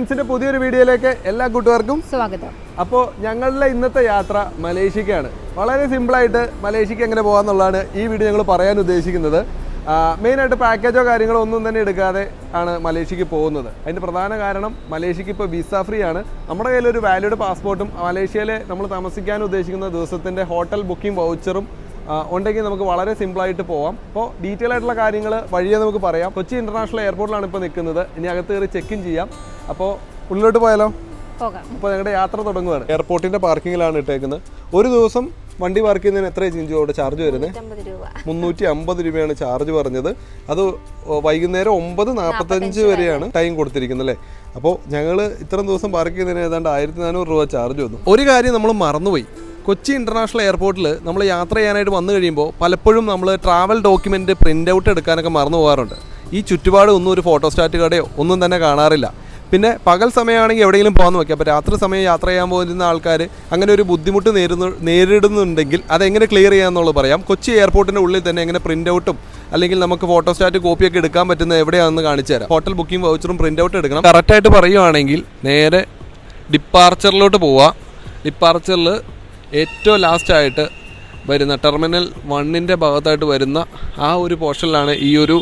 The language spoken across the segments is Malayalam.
ട്രെൻഡ്സിന്റെ പുതിയൊരു വീഡിയോയിലേക്ക് എല്ലാ കൂട്ടുകാർക്കും സ്വാഗതം. അപ്പോൾ ഞങ്ങളുടെ ഇന്നത്തെ യാത്ര മലേഷ്യക്കാണ്. വളരെ സിമ്പിളായിട്ട് മലേഷ്യക്ക് എങ്ങനെ പോകാമെന്നുള്ളതാണ് ഈ വീഡിയോ ഞങ്ങൾ പറയാൻ ഉദ്ദേശിക്കുന്നത്. മെയിൻ ആയിട്ട് പാക്കേജോ കാര്യങ്ങളോ ഒന്നും തന്നെ എടുക്കാതെ ആണ് മലേഷ്യക്ക് പോകുന്നത്. അതിന്റെ പ്രധാന കാരണം മലേഷ്യക്ക് ഇപ്പോൾ വിസ ഫ്രീ ആണ്. നമ്മുടെ കയ്യിൽ ഒരു വാലിഡ് പാസ്പോർട്ടും മലേഷ്യയിലെ നമ്മൾ താമസിക്കാൻ ഉദ്ദേശിക്കുന്ന ദിവസത്തിന്റെ ഹോട്ടൽ ബുക്കിംഗ് വൗച്ചറും ഉണ്ടെങ്കിൽ നമുക്ക് വളരെ സിമ്പിളായിട്ട് പോവാം. അപ്പോൾ ഡീറ്റെയിൽ ആയിട്ടുള്ള കാര്യങ്ങൾ വഴിയെ നമുക്ക് പറയാം. കൊച്ചി ഇന്റർനാഷണൽ എയർപോർട്ടിലാണ് ഇപ്പോൾ നിൽക്കുന്നത്. ഇനി അകത്ത് കയറി ചെക്ക് ഇൻ ചെയ്യാം. അപ്പോൾ ഉള്ളിലോട്ട് പോയാലോ? അപ്പോൾ ഞങ്ങളുടെ യാത്ര തുടങ്ങുകയാണ് എയർപോർട്ടിന്റെ പാർക്കിങ്ങിലാണ് ഇട്ടേക്കുന്നത്. ഒരു ദിവസം വണ്ടി പാർക്ക് ചെയ്യുന്നതിന് എത്ര ചേഞ്ച് അവിടെ ചാർജ് വരുന്നത് മുന്നൂറ്റി അമ്പത് രൂപയാണ് ചാർജ് പറഞ്ഞത്. അത് വൈകുന്നേരം ഒമ്പത് നാൽപ്പത്തഞ്ച് വരെയാണ് ടൈം കൊടുത്തിരിക്കുന്നത് അല്ലേ? അപ്പോൾ ഞങ്ങൾ ഇത്രയും ദിവസം പാർക്ക് ചെയ്യുന്നതിന് ഏതാണ്ട് ആയിരത്തി നാനൂറ് രൂപ ചാർജ് വന്നു. ഒരു കാര്യം നമ്മൾ മറന്നുപോയി. കൊച്ചി ഇന്റർനാഷണൽ എയർപോർട്ടിൽ നമ്മൾ യാത്ര ചെയ്യാനായിട്ട് വന്നു കഴിയുമ്പോൾ പലപ്പോഴും നമ്മൾ ട്രാവൽ ഡോക്യുമെന്റ് പ്രിന്റ് ഔട്ട് എടുക്കാനൊക്കെ മറന്നു പോകാറുണ്ട്. ഈ ചുറ്റുപാട് ഒന്നും ഒരു ഫോട്ടോസ്റ്റാറ്റ് കടയോ ഒന്നും തന്നെ കാണാറില്ല. പിന്നെ പകൽ സമയമാണെങ്കിൽ എവിടെയെങ്കിലും പോകാമെന്ന് നോക്കിയാൽ അപ്പോൾ രാത്രി സമയം യാത്ര ചെയ്യാൻ പോകുന്ന ആൾക്കാർ അങ്ങനെ ഒരു ബുദ്ധിമുട്ട് നേരിടുന്നു നേരിടുന്നുണ്ടെങ്കിൽ അതെങ്ങനെ ക്ലിയർ ചെയ്യാമെന്നുള്ളത് പറയാം. കൊച്ചി എയർപോർട്ടിന്റെ ഉള്ളിൽ തന്നെ എങ്ങനെ പ്രിന്റ് ഔട്ടും അല്ലെങ്കിൽ നമുക്ക് ഫോട്ടോസ്റ്റാറ്റ് കോപ്പിയൊക്കെ എടുക്കാൻ പറ്റുന്ന എവിടെയാണെന്ന് കാണിച്ചു തരാം. ഹോട്ടൽ ബുക്കിംഗ് വൗച്ചറും പ്രിന്റ് ഔട്ട് എടുക്കണം. കറക്റ്റായിട്ട് പറയുവാണെങ്കിൽ നേരെ ഡിപ്പാർച്ചറിലോട്ട് പോവുക ഡിപ്പാർച്ചറിൽ ഏറ്റവും ലാസ്റ്റായിട്ട് വരുന്ന ടെർമിനൽ വണ്ണിന്റെ ഭാഗത്തായിട്ട് വരുന്ന ആ ഒരു പോർഷനിലാണ് ഈ ഒരു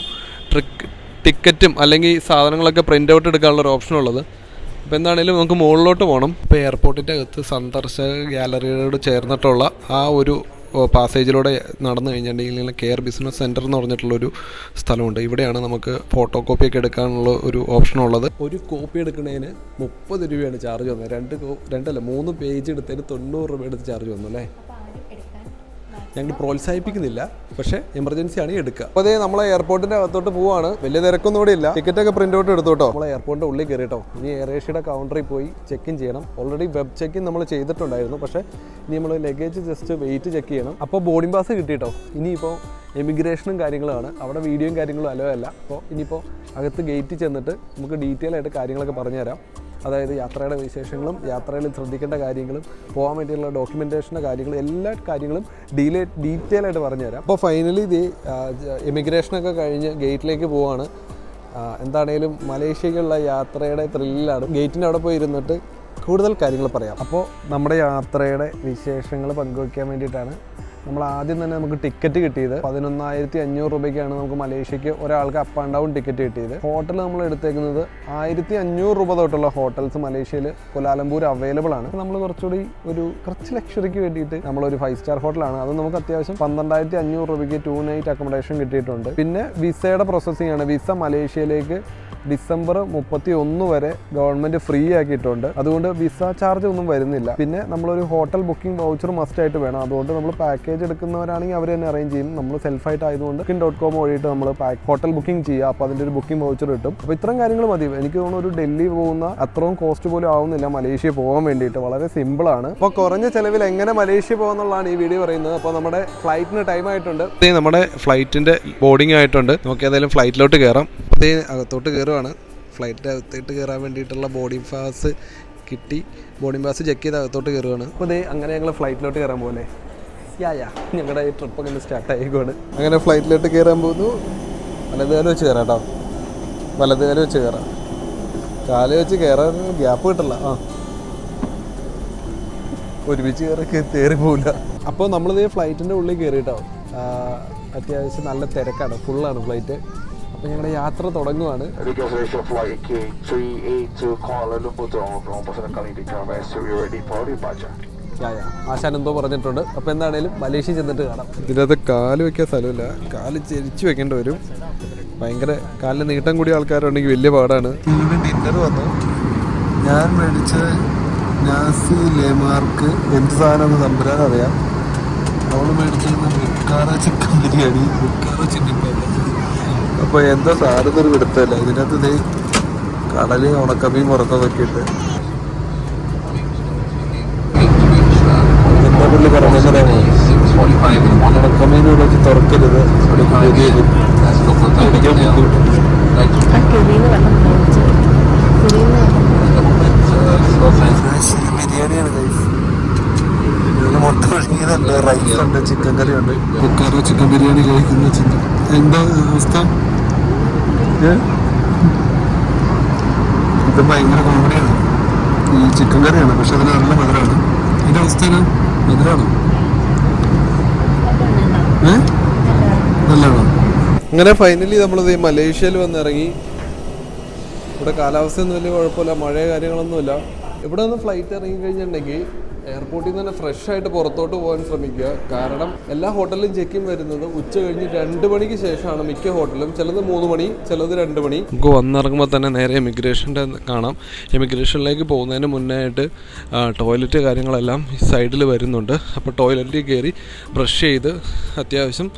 ട്രിക്ക് ടിക്കറ്റും അല്ലെങ്കിൽ സാധനങ്ങളൊക്കെ പ്രിന്റ് ഔട്ട് എടുക്കാനുള്ള ഒരു ഓപ്ഷൻ ഉള്ളത്. അപ്പോൾ എന്താണെങ്കിലും നമുക്ക് മുകളിലോട്ട് പോകണം ഇപ്പോൾ എയർപോർട്ടിന്റെ അകത്ത് സന്ദർശക ഗാലറിയോട് ചേർന്നിട്ടുള്ള ആ ഒരു പാസേജിലൂടെ നടന്നു കഴിഞ്ഞിട്ടുണ്ടെങ്കിൽ കെയർ ബിസിനസ് സെന്റർ എന്ന് പറഞ്ഞിട്ടുള്ളൊരു സ്ഥലമുണ്ട്. ഇവിടെയാണ് നമുക്ക് ഫോട്ടോ കോപ്പിയൊക്കെ എടുക്കാനുള്ള ഒരു ഓപ്ഷൻ ഉള്ളത്. ഒരു കോപ്പി എടുക്കുന്നതിന് മുപ്പത് രൂപയാണ് ചാർജ് വന്നത്. രണ്ട് രണ്ടല്ല മൂന്ന് പേജ് എടുത്തതിന് തൊണ്ണൂറ് രൂപ എടുത്ത് ചാർജ് വന്നു അല്ലേ? ഞങ്ങൾ പ്രോത്സാഹിപ്പിക്കുന്നില്ല. പക്ഷേ എമർജൻസി ആണ് എടുക്കുക. അപ്പോൾ അതേ നമ്മളെ എയർപോർട്ടിന്റെ അകത്തോട്ട് പോവാണ്. വലിയ തിരക്കൊന്നും ഇവിടെ ഇല്ല. ടിക്കറ്റ് ഒക്കെ പ്രിന്റ് ഔട്ട് എടുത്തോട്ടോ നമ്മളെ എയർപോർട്ടിന്റെ ഉള്ളിൽ കയറിട്ടോ ഇനി എയർ ഏഷ്യയുടെ കൗണ്ടറിൽ പോയി ചെക്ക് ഇൻ ചെയ്യണം. ഓൾറെഡി വെബ് ചെക്ക് ഇൻ നമ്മൾ ചെയ്തിട്ടുണ്ടായിരുന്നു. പക്ഷേ ഇനി നമ്മൾ ലഗേജ് ജസ്റ്റ് വെയിറ്റ് ചെക്ക് ചെയ്യണം. അപ്പോൾ ബോർഡിംഗ് പാസ് കിട്ടിയിട്ടോ ഇനിയിപ്പോൾ എമിഗ്രേഷനും കാര്യങ്ങളുമാണ് അവിടെ വീഡിയോയും കാര്യങ്ങളും അലോ അല്ല അപ്പോൾ ഇനിയിപ്പോൾ അകത്ത് ഗേറ്റ് ചെന്നിട്ട് നമുക്ക് ഡീറ്റെയിൽ ആയിട്ട് കാര്യങ്ങളൊക്കെ പറഞ്ഞുതരാം. അതായത് യാത്രയുടെ വിശേഷങ്ങളും യാത്രയിൽ ശ്രദ്ധിക്കേണ്ട കാര്യങ്ങളും പോകാൻ വേണ്ടിയുള്ള ഡോക്യുമെന്റേഷന്റെ കാര്യങ്ങളും എല്ലാ കാര്യങ്ങളും ഡീലേ ഡീറ്റെയിൽ ആയിട്ട് പറഞ്ഞുതരാം. അപ്പോൾ ഫൈനലി ഇത് എമിഗ്രേഷനൊക്കെ കഴിഞ്ഞ് ഗേറ്റിലേക്ക് പോവാണ്. എന്താണേലും മലേഷ്യക്കുള്ള യാത്രയുടെ ത്രില്ലാണ് ഗേറ്റിന്റെ അവിടെ പോയി ഇരുന്നിട്ട് കൂടുതൽ കാര്യങ്ങൾ പറയാം. അപ്പോൾ നമ്മുടെ യാത്രയുടെ വിശേഷങ്ങൾ പങ്കുവയ്ക്കാൻ വേണ്ടിയിട്ടാണ് നമ്മൾ ആദ്യം തന്നെ നമുക്ക് ടിക്കറ്റ് കിട്ടിയത് പതിനൊന്നായിരത്തി അഞ്ഞൂറ് രൂപയ്ക്കാണ് നമുക്ക് മലേഷ്യക്ക് ഒരാൾക്ക് അപ്പ് ആൻഡ് ഡൗൺ ടിക്കറ്റ് കിട്ടിയത്. ഹോട്ടൽ നമ്മൾ എടുത്തേക്കുന്നത് ആയിരത്തി അഞ്ഞൂറ് രൂപ തൊട്ടുള്ള ഹോട്ടൽസ് മലേഷ്യയിൽ കൊലാലംപൂർ അവൈലബിൾ ആണ്. നമ്മൾ കുറച്ചുകൂടി ഒരു കുറച്ച് ലക്ഷറിക്ക് വേണ്ടിയിട്ട് നമ്മളൊരു ഫൈവ് സ്റ്റാർ ഹോട്ടലാണ് അത് നമുക്ക് അത്യാവശ്യം പന്ത്രണ്ടായിരത്തി അഞ്ഞൂറ് രൂപയ്ക്ക് ടു നൈറ്റ് അക്കോമഡേഷൻ കിട്ടിയിട്ടുണ്ട്. പിന്നെ വിസയുടെ പ്രോസസ്സിംഗ് ആണ്. വിസ മലേഷ്യയിലേക്ക് ഡിസംബർ മുപ്പത്തി ഒന്ന് വരെ ഗവൺമെന്റ് ഫ്രീ ആക്കിയിട്ടുണ്ട്. അതുകൊണ്ട് വിസ ചാർജ് ഒന്നും വരുന്നില്ല. പിന്നെ നമ്മളൊരു ഹോട്ടൽ ബുക്കിംഗ് വൗച്ചർ മസ്റ്റ് ആയിട്ട് വേണം. അതുകൊണ്ട് നമ്മൾ പാക്കേജ് എടുക്കുന്നവരാണെങ്കിൽ അവർ തന്നെ അറേഞ്ച് ചെയ്യും. നമ്മൾ സെൽഫ് ആയിട്ട് ആയതുകൊണ്ട് ബുക്കിംഗ് ഡോട്ട് കോം വഴിയിട്ട് നമ്മൾ ഹോട്ടൽ ബുക്കിംഗ് ചെയ്യുക. അപ്പോൾ അതിന്റെ ഒരു ബുക്കിംഗ് വൗച്ചർ കിട്ടും. അപ്പോൾ ഇത്രയും കാര്യങ്ങൾ മതി. എനിക്ക് തോന്നുന്നു ഒരു ഡൽഹി പോകുന്ന അത്രയും കോസ്റ്റ് പോലും ആവുന്നില്ല മലേഷ്യ പോകാൻ വേണ്ടിയിട്ട്. വളരെ സിമ്പിൾ ആണ്. അപ്പോൾ കുറഞ്ഞ ചിലവിൽ എങ്ങനെ മലേഷ്യ പോകുന്നുള്ളതാണ് ഈ വീഡിയോ പറയുന്നത്. അപ്പോൾ നമ്മുടെ ഫ്ലൈറ്റിന് ടൈം ആയിട്ടുണ്ട്. നമ്മുടെ ഫ്ലൈറ്റിന്റെ ബോർഡിംഗ് ആയിട്ടുണ്ട്. നമുക്ക് ഏതായാലും ഫ്ലൈറ്റിലോട്ട് കയറാം അതേ അകത്തോട്ട് കയറുവാണ് ഫ്ലൈറ്റിന്റെ അകത്തേട്ട് കയറാൻ വേണ്ടിയിട്ടുള്ള ബോർഡിംഗ് പാസ് കിട്ടി. ബോർഡിംഗ് പാസ് ചെക്ക് ചെയ്ത് അകത്തോട്ട് കയറുകയാണ് അപ്പോൾ അതേ അങ്ങനെ ഞങ്ങൾ ഫ്ലൈറ്റിലോട്ട് കയറാൻ പോകുന്നത് യാ യാ ഞങ്ങളുടെ ഈ ട്രിപ്പ് അങ്ങനെ സ്റ്റാർട്ട് ആയിക്കോണ് അങ്ങനെ ഫ്ലൈറ്റിലോട്ട് കയറാൻ പോകുന്നു. വലതുകാലം വെച്ച് കയറാം കേട്ടോ വലതുകാലം വെച്ച് കയറാം കാൽ വെച്ച് കയറാൻ ഗ്യാപ്പ് കിട്ടില്ല. ആ. ഒരുമിച്ച് കയറി കയറി പോവില്ല. അപ്പോൾ നമ്മളിത് ഫ്ലൈറ്റിന്റെ ഉള്ളിൽ കയറിയിട്ടോ അത്യാവശ്യം നല്ല തിരക്കാണ്. ഫുള്ളാണ് ഫ്ലൈറ്റ് അപ്പോൾ ഞങ്ങളുടെ യാത്ര തുടങ്ങുവാണ്. Reservation flight K382 Kuala Lumpur to Hong Kong Pasal kali di Travis we ready for departure. യാ, യാ. ആശാൻ എന്തോ പറഞ്ഞിട്ടുണ്ട്. അപ്പോൾ എന്താണേലും മലേഷ്യ ചെന്നിട്ട് കാണാം. ഇതിനകത്ത് കാൽ വെക്കാൻ സ്ഥലമില്ല. കാൽ ചെരിച്ചു വെക്കേണ്ടി വരും. ഭയങ്കര കാലിന് നീട്ടം കൂടിയ ആൾക്കാരുണ്ടെങ്കിൽ വലിയ പാടാണ്. ഡിന്നർ വന്നു. ഞാൻ മേടിച്ച നാസി ലേമാർക്ക് എന്ത് സാധനമാണ് തമ്പുരാൻ അറിയാം. അവൾ മേടിച്ചിരുന്ന Bukhara chicken biryani. Bukhara chicken അപ്പോൾ എന്താ സാധനം ഒരു പിടുത്തല്ല ഇതിനകത്ത് നീ കടൽ ഉണക്കമീൻ പുറത്തതൊക്കെ ഉണ്ട് എന്താ പുള്ളി പറഞ്ഞറിയാമോ ഉണക്കമീൻ ഇവിടെ വെച്ച് തുറക്കരുത്. ബിരിയാണിയാണ് മുട്ട റൈസ് ഉണ്ട്. ചിക്കൻ കറി ഉണ്ട്. കുക്കാറോ ചിക്കൻ ബിരിയാണി കഴിക്കുന്ന ചിന്ത. എന്താ അവസ്ഥ? ഏ? ഇത് ഭയങ്കര കോമഡിയാണ് ഈ ചിക്കൻ കറിയാണ് പക്ഷെ അതിന് നല്ല മധുരമാണ് ഇതിന്റെ അവസ്ഥ മധുരമാണ് നല്ലതാണോ. അങ്ങനെ ഫൈനലി നമ്മൾ മലേഷ്യയിൽ വന്നിറങ്ങി. ഇവിടെ കാലാവസ്ഥയൊന്നും വലിയ കുഴപ്പമില്ല മഴയോ കാര്യങ്ങളൊന്നുമില്ല. ഇവിടെ നിന്ന് ഫ്ലൈറ്റ് ഇറങ്ങി കഴിഞ്ഞിട്ടുണ്ടെങ്കിൽ എയർപോർട്ടിൽ നിന്ന് തന്നെ ഫ്രഷ് ആയിട്ട് പുറത്തോട്ട് പോകാൻ ശ്രമിക്കുക. കാരണം എല്ലാ ഹോട്ടലിലും ചെക്ക് ഇൻ വരുന്നത് ഉച്ച കഴിഞ്ഞ് രണ്ട് മണിക്ക് ശേഷമാണ് മിക്ക ഹോട്ടലും. ചിലത് മൂന്ന് മണി ചിലത് രണ്ട് മണി. നമുക്ക് വന്നിറങ്ങുമ്പോൾ തന്നെ നേരെ ഇമിഗ്രേഷന്റെ കാണാം. ഇമിഗ്രേഷനിലേക്ക് പോകുന്നതിന് മുന്നേ ആയിട്ട് ടോയ്ലറ്റ് കാര്യങ്ങളെല്ലാം സൈഡിൽ വരുന്നുണ്ട്. അപ്പോൾ ടോയ്ലറ്റിൽ കയറി ബ്രഷ് ചെയ്ത് അത്യാവശ്യം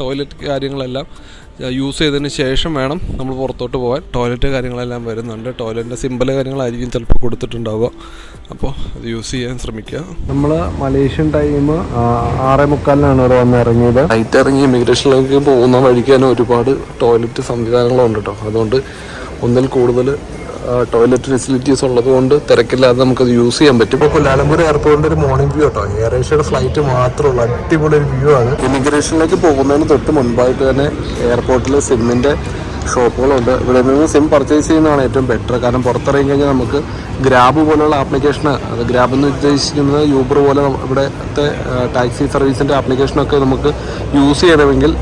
ടോയ്ലറ്റ് കാര്യങ്ങളെല്ലാം യൂസ് ചെയ്തതിന് ശേഷം വേണം നമ്മൾ പുറത്തോട്ട് പോകാൻ. ടോയ്ലറ്റ് കാര്യങ്ങളെല്ലാം വരുന്നുണ്ട്. ടോയ്ലറ്റിന്റെ സിമ്പിൾ കാര്യങ്ങളായിരിക്കും ചിലപ്പോൾ കൊടുത്തിട്ടുണ്ടാവുക. അപ്പോൾ അത് യൂസ് ചെയ്യാൻ ശ്രമിക്കുക. നമ്മൾ മലേഷ്യൻ ടൈം ആറേ മുക്കാലിനാണ് ഇവിടെ വന്ന് ഇറങ്ങിയത്. നൈറ്റ് ഇറങ്ങി ഇമിഗ്രേഷനിലേക്ക് പോകുന്ന വഴിക്ക് തന്നെ ഒരുപാട് ടോയ്ലറ്റ് സംവിധാനങ്ങളുണ്ട് കേട്ടോ അതുകൊണ്ട് ഒന്നിൽ കൂടുതൽ ടോയ്ലറ്റ് ഫെസിലിറ്റീസ് ഉള്ളത് കൊണ്ട് തിരക്കില്ലാതെ അത് യൂസ് ചെയ്യാൻ പറ്റും. ഇപ്പോൾ കൊല്ലാലംപൂർ എയർപോർട്ടിന്റെ ഒരു മോർണിംഗ് വ്യൂ കേട്ടോ എയർ ഏഷ്യയുടെ ഫ്ലൈറ്റ് മാത്രമുള്ള അടിപൊളി ഒരു വ്യൂ ആണ്. ഇമിഗ്രേഷനിലേക്ക് പോകുന്നതിന് തൊട്ട് മുൻപായിട്ട് തന്നെ എയർപോർട്ടിലെ സിമ്മിന്റെ ഷോപ്പുകളുണ്ട് ഇവിടെ നിന്ന് സിം പർച്ചേസ് ചെയ്യുന്നതാണ് ഏറ്റവും ബെറ്റർ കാരണം പുറത്തിറങ്ങി കഴിഞ്ഞാൽ നമുക്ക് ഗ്രാബ് പോലുള്ള ആപ്ലിക്കേഷൻ അത് ഗ്രാബ് എന്ന് ഉദ്ദേശിക്കുന്നത് യൂബർ പോലെ ഇവിടുത്തെ ടാക്സി സർവീസിന്റെ ആപ്ലിക്കേഷനൊക്കെ നമുക്ക് യൂസ് ചെയ്യണമെങ്കിൽ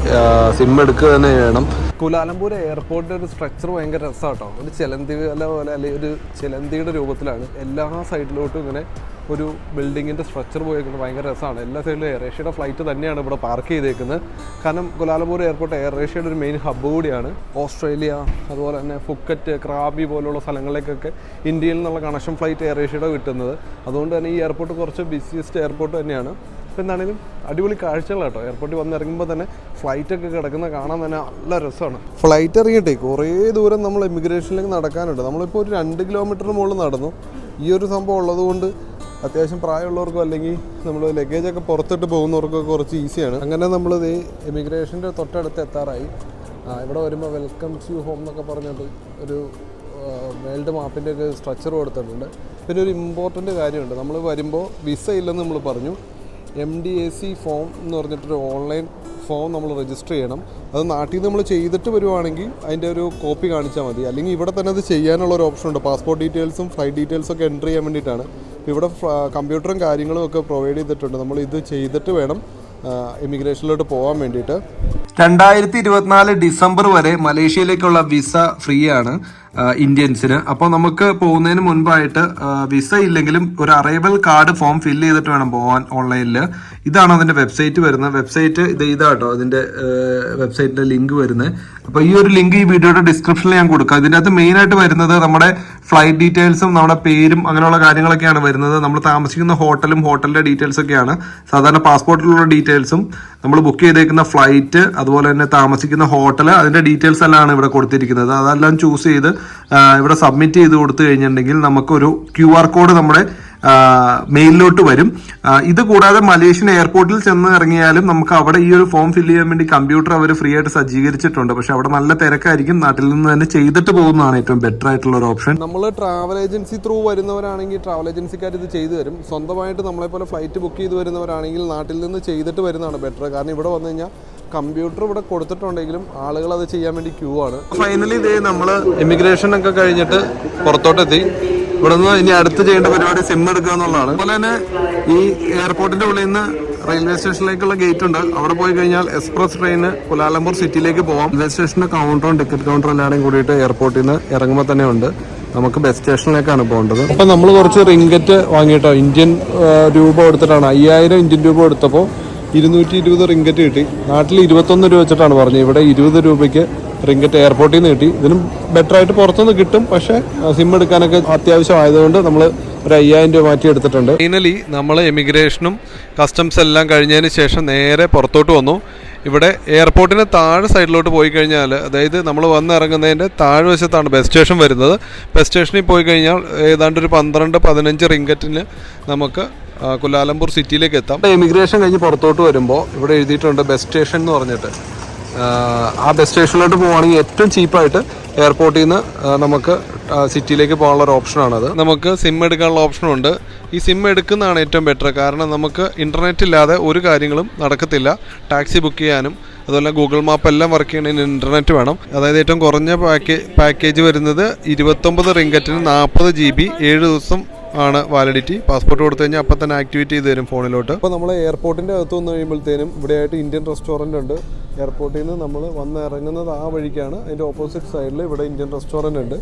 സിം എടുക്കുക തന്നെ വേണം. കുലാലംപൂർ എയർപോർട്ടിന്റെ ഒരു സ്ട്രക്ചർ ഭയങ്കര രസമാണ് കേട്ടോ ഒരു ചിലന്തി പോലെ അല്ലെങ്കിൽ ഒരു ചിലന്തിയുടെ രൂപത്തിലാണ് എല്ലാ സൈഡിലോട്ടും ഇങ്ങനെ ഒരു ബിൽഡിങ്ങിന്റെ സ്ട്രക്ചർ പോയേക്കുന്നത് ഭയങ്കര രസമാണ്. എല്ലാ സൈഡിലും എയർ ഏഷ്യയുടെ ഫ്ലൈറ്റ് തന്നെയാണ് ഇവിടെ പാർക്ക് ചെയ്തേക്കുന്നത്. കാരണം കുലാലപൂർ എയർപോർട്ട് എയർ ഏഷ്യയുടെ ഒരു മെയിൻ ഹബ്ബ് കൂടിയാണ്. ഓസ്ട്രേലിയ അതുപോലെ തന്നെ ഫുക്കറ്റ് ക്രാബി പോലുള്ള സ്ഥലങ്ങളിലേക്കൊക്കെ ഇന്ത്യയിൽ നിന്നുള്ള കണക്ഷൻ ഫ്ലൈറ്റ് എയർ ഏഷ്യയുടെ കിട്ടുന്നത്. അതുകൊണ്ട് തന്നെ ഈ എയർപോർട്ട് കുറച്ച് ബിസിയസ്റ്റ് എയർപോർട്ട് തന്നെയാണ്. അപ്പോൾ എന്താണെങ്കിലും അടിപൊളി കാഴ്ചകളാണ് കേട്ടോ എയർപോർട്ടിൽ വന്നിറങ്ങുമ്പോൾ തന്നെ ഫ്ലൈറ്റൊക്കെ കിടക്കുന്ന കാണാൻ തന്നെ നല്ല രസമാണ്. ഫ്ലൈറ്റ് ഇറങ്ങിയിട്ടേ കുറേ ദൂരം നമ്മൾ ഇമിഗ്രേഷനിലേക്ക് നടക്കാനുണ്ട്. നമ്മളിപ്പോൾ ഒരു രണ്ട് കിലോമീറ്റർ മുകളിൽ നടന്നു. ഈ ഒരു സംഭവം ഉള്ളതുകൊണ്ട് അത്യാവശ്യം പ്രായമുള്ളവർക്കും അല്ലെങ്കിൽ നമ്മൾ ലഗേജൊക്കെ പുറത്തിട്ട് പോകുന്നവർക്കൊക്കെ കുറച്ച് ഈസിയാണ് അങ്ങനെ നമ്മൾ ഇത് ഇമിഗ്രേഷന്റെ തൊട്ടടുത്ത് എത്താറായി. ഇവിടെ വരുമ്പോൾ വെൽക്കം ടു ഹോം എന്നൊക്കെ പറഞ്ഞിട്ട് ഒരു വേൾഡ് മാപ്പിന്റെ ഒക്കെ സ്ട്രക്ചർ കൊടുത്തിട്ടുണ്ട്. പിന്നെ ഒരു ഇമ്പോർട്ടന്റ് കാര്യമുണ്ട്. നമ്മൾ വരുമ്പോൾ വിസ ഇല്ലെന്ന് നമ്മൾ പറഞ്ഞു. M D A C form എന്ന് പറഞ്ഞിട്ടൊരു ഓൺലൈൻ ഫോം നമ്മൾ രജിസ്റ്റർ ചെയ്യണം. അത് നാട്ടിൽ നിന്ന് നമ്മൾ ചെയ്തിട്ട് വരുവാണെങ്കിൽ അതിന്റെ ഒരു കോപ്പി കാണിച്ചാൽ മതി. അല്ലെങ്കിൽ ഇവിടെ തന്നെ അത് ചെയ്യാനുള്ള ഒരു ഓപ്ഷൻ ഉണ്ട്. പാസ്പോർട്ട് ഡീറ്റെയിൽസും ഫ്ലൈറ്റ് ഡീറ്റെയിൽസും ഒക്കെ എന്റർ ചെയ്യാൻ വേണ്ടിയിട്ടാണ്. ഇവിടെ കമ്പ്യൂട്ടറും കാര്യങ്ങളും ഒക്കെ പ്രൊവൈഡ് ചെയ്തിട്ടുണ്ട്. നമ്മൾ ഇത് ചെയ്തിട്ട് വേണം ഇമിഗ്രേഷനിലോട്ട് പോകാൻ വേണ്ടിയിട്ട്. രണ്ടായിരത്തി ഇരുപത്തിനാല് ഡിസംബർ വരെ മലേഷ്യയിലേക്കുള്ള വിസ ഫ്രീ ആണ്. ഇന്ത്യൻസിന്. അപ്പോൾ നമുക്ക് പോകുന്നതിന് മുൻപായിട്ട് വിസ ഇല്ലെങ്കിലും ഒരു അറൈവൽ കാർഡ് ഫോം ഫില്ല് ചെയ്തിട്ട് വേണം പോകാൻ ഓൺലൈനിൽ ഇതാണ് അതിന്റെ വെബ്സൈറ്റ് വരുന്നത്. വെബ്സൈറ്റ് ഇത് ഇതാട്ടോ അതിന്റെ വെബ്സൈറ്റിന്റെ ലിങ്ക് വരുന്നത്. അപ്പോൾ ഈ ഒരു ലിങ്ക് ഈ വീഡിയോയുടെ ഡിസ്ക്രിപ്ഷനിൽ ഞാൻ കൊടുക്കാം. ഇതിന്റെ അകത്ത് മെയിൻ ആയിട്ട് വരുന്നത് നമ്മുടെ ഫ്ലൈറ്റ് ഡീറ്റെയിൽസും നമ്മുടെ പേരും അങ്ങനെയുള്ള കാര്യങ്ങളൊക്കെയാണ് വരുന്നത്. നമ്മൾ താമസിക്കുന്ന ഹോട്ടലും ഹോട്ടലിന്റെ ഡീറ്റെയിൽസ് ഒക്കെയാണ്. സാധാരണ പാസ്പോർട്ടിലുള്ള ഡീറ്റെയിൽസും നമ്മൾ ബുക്ക് ചെയ്തേക്കുന്ന ഫ്ലൈറ്റ് അതുപോലെ തന്നെ താമസിക്കുന്ന ഹോട്ടൽ അതിന്റെ ഡീറ്റെയിൽസ് എല്ലാം ആണ് ഇവിടെ കൊടുത്തിരിക്കുന്നത്. അതെല്ലാം ചൂസ് ചെയ്ത് ഇവിടെ സബ്മിറ്റ് ചെയ്ത് കൊടുത്തു കഴിഞ്ഞിട്ടുണ്ടെങ്കിൽ നമുക്കൊരു ക്യു ആർ കോഡ് നമ്മുടെ മെയിലിലോട്ട് വരും. ഇത് കൂടാതെ മലേഷ്യൻ എയർപോർട്ടിൽ ചെന്ന് ഇറങ്ങിയാലും നമുക്ക് അവിടെ ഈ ഒരു ഫോം ഫില്ല് ചെയ്യാൻ വേണ്ടി കമ്പ്യൂട്ടർ അവർ ഫ്രീ ആയിട്ട് സജ്ജീകരിച്ചിട്ടുണ്ട്. പക്ഷെ അവിടെ നല്ല തിരക്കായിരിക്കും. നാട്ടിൽ നിന്ന് തന്നെ ചെയ്തിട്ട് പോകുന്നതാണ് ഏറ്റവും ബെറ്റർ ആയിട്ടുള്ള ഒരു ഓപ്ഷൻ നമ്മൾ ട്രാവൽ ഏജൻസി ത്രൂ വരുന്നവരാണെങ്കിൽ ട്രാവൽ ഏജൻസിക്കാർ ഇത് ചെയ്തു തരും. സ്വന്തമായിട്ട് നമ്മളെ പോലെ ഫ്ലൈറ്റ് ബുക്ക് ചെയ്ത് വരുന്നവരാണെങ്കിൽ നാട്ടിൽ നിന്ന് ചെയ്തിട്ട് വരുന്നതാണ് ബെറ്റർ കാരണം ഇവിടെ വന്നു കഴിഞ്ഞാൽ കമ്പ്യൂട്ടർ ഇവിടെ കൊടുത്തിട്ടുണ്ടെങ്കിലും ആളുകൾ അത് ചെയ്യാൻ വേണ്ടി ക്യൂ ആണ്. ഫൈനലി ഇതേ നമ്മൾ ഇമിഗ്രേഷൻ ഒക്കെ കഴിഞ്ഞിട്ട് പുറത്തോട്ടെത്തി. ഇവിടെ നിന്ന് ഇനി അടുത്ത് ചെയ്യേണ്ട പരിപാടി സിം എടുക്കുക എന്നുള്ളതാണ്. അതുപോലെ തന്നെ ഈ എയർപോർട്ടിന്റെ ഉള്ളിൽ നിന്ന് റെയിൽവേ സ്റ്റേഷനിലേക്കുള്ള ഗേറ്റ് ഉണ്ട്. അവിടെ പോയി കഴിഞ്ഞാൽ എക്സ്പ്രസ് ട്രെയിന് കുലാലംപൂർ സിറ്റിയിലേക്ക് പോവാം. റെയിൽവേ സ്റ്റേഷന്റെ കൗണ്ടറും ടിക്കറ്റ് കൗണ്ടറും എല്ലാവരും കൂടിയിട്ട് എയർപോർട്ടിൽ നിന്ന് ഇറങ്ങുമ്പോൾ തന്നെ ഉണ്ട്. നമുക്ക് ബസ് സ്റ്റേഷനിലേക്കാണ് പോകേണ്ടത്. അപ്പം നമ്മൾ കുറച്ച് റിങ്കറ്റ് വാങ്ങിയിട്ടോ? ഇന്ത്യൻ രൂപ കൊടുത്തിട്ടാണ്. അയ്യായിരം ഇന്ത്യൻ രൂപ കൊടുത്തപ്പോൾ ഇരുന്നൂറ്റി ഇരുപത് റിങ്കറ്റ് കിട്ടി. നാട്ടിൽ ഇരുപത്തൊന്ന് രൂപ വെച്ചിട്ടാണ് പറഞ്ഞത്. ഇവിടെ ഇരുപത് രൂപയ്ക്ക് റിങ്കറ്റ് എയർപോർട്ടിൽ നിന്ന് കിട്ടി. ഇതിനും ബെറ്റർ ആയിട്ട് പുറത്തുനിന്ന് കിട്ടും. പക്ഷേ സിം എടുക്കാനൊക്കെ അത്യാവശ്യം ആയതുകൊണ്ട് നമ്മൾ ഒരു അയ്യായിരം രൂപ മാറ്റി എടുത്തിട്ടുണ്ട്. ഫൈനലി നമ്മൾ എമിഗ്രേഷനും കസ്റ്റംസ് എല്ലാം കഴിഞ്ഞതിന് ശേഷം നേരെ പുറത്തോട്ട് വന്നു. ഇവിടെ എയർപോർട്ടിന് താഴെ സൈഡിലോട്ട് പോയി കഴിഞ്ഞാൽ അതായത് നമ്മൾ വന്നിറങ്ങുന്നതിന്റെ താഴെ വശത്താണ് ബസ് സ്റ്റേഷൻ വരുന്നത്. ബസ് സ്റ്റേഷനിൽ പോയി കഴിഞ്ഞാൽ ഏതാണ്ട് ഒരു പന്ത്രണ്ട് പതിനഞ്ച് റിങ്കറ്റിന് നമുക്ക് ആ, കുലാലംപൂർ സിറ്റിയിലേക്ക് എത്താം. ഇമിഗ്രേഷൻ കഴിഞ്ഞ് പുറത്തോട്ട് വരുമ്പോൾ ഇവിടെ എഴുതിയിട്ടുണ്ട് ബസ് സ്റ്റേഷൻ എന്ന് പറഞ്ഞിട്ട്. ആ, ബസ് സ്റ്റേഷനിലോട്ട് പോവുകയാണെങ്കിൽ ഏറ്റവും ചീപ്പായിട്ട് എയർപോർട്ടിൽ നിന്ന് നമുക്ക് സിറ്റിയിലേക്ക് പോകാനുള്ള ഒരു ഓപ്ഷനാണത് നമുക്ക് സിം എടുക്കാനുള്ള ഓപ്ഷനുണ്ട് ഈ സിം എടുക്കുന്നതാണ് ഏറ്റവും ബെറ്റർ കാരണം നമുക്ക് ഇന്റർനെറ്റ് ഇല്ലാതെ ഒരു കാര്യങ്ങളും നടക്കത്തില്ല. ടാക്സി ബുക്ക് ചെയ്യാനും അതുപോലെ ഗൂഗിൾ മാപ്പ് എല്ലാം വർക്ക് ചെയ്യണമെങ്കിൽ ഇന്റർനെറ്റ് വേണം. അതായത് ഏറ്റവും കുറഞ്ഞ പാക്കേജ് വരുന്നത് ഇരുപത്തൊമ്പത് റിങ്കറ്റിന് നാൽപ്പത് ജി ബി ഏഴ് ദിവസം ആണ് വാലിഡിറ്റി പാസ്പോർട്ട് കൊടുത്തു കഴിഞ്ഞാൽ അപ്പം തന്നെ ആക്ടിവേറ്റ് ചെയ്ത് തരും ഫോണിലോട്ട്. അപ്പോൾ നമ്മൾ എയർപോർട്ടിന്റെ അകത്ത് വന്നു കഴിയുമ്പോഴത്തേനും ഇവിടെയായിട്ട് ഇന്ത്യൻ റെസ്റ്റോറന്റ് ഉണ്ട്. എയർപോർട്ടിൽ നിന്ന് നമ്മൾ വന്ന് ഇറങ്ങുന്നത് ആ വഴിക്കാണ്. അതിന്റെ ഓപ്പോസിറ്റ് സൈഡിൽ ഇവിടെ ഇന്ത്യൻ റെസ്റ്റോറന്റ് ഉണ്ട്.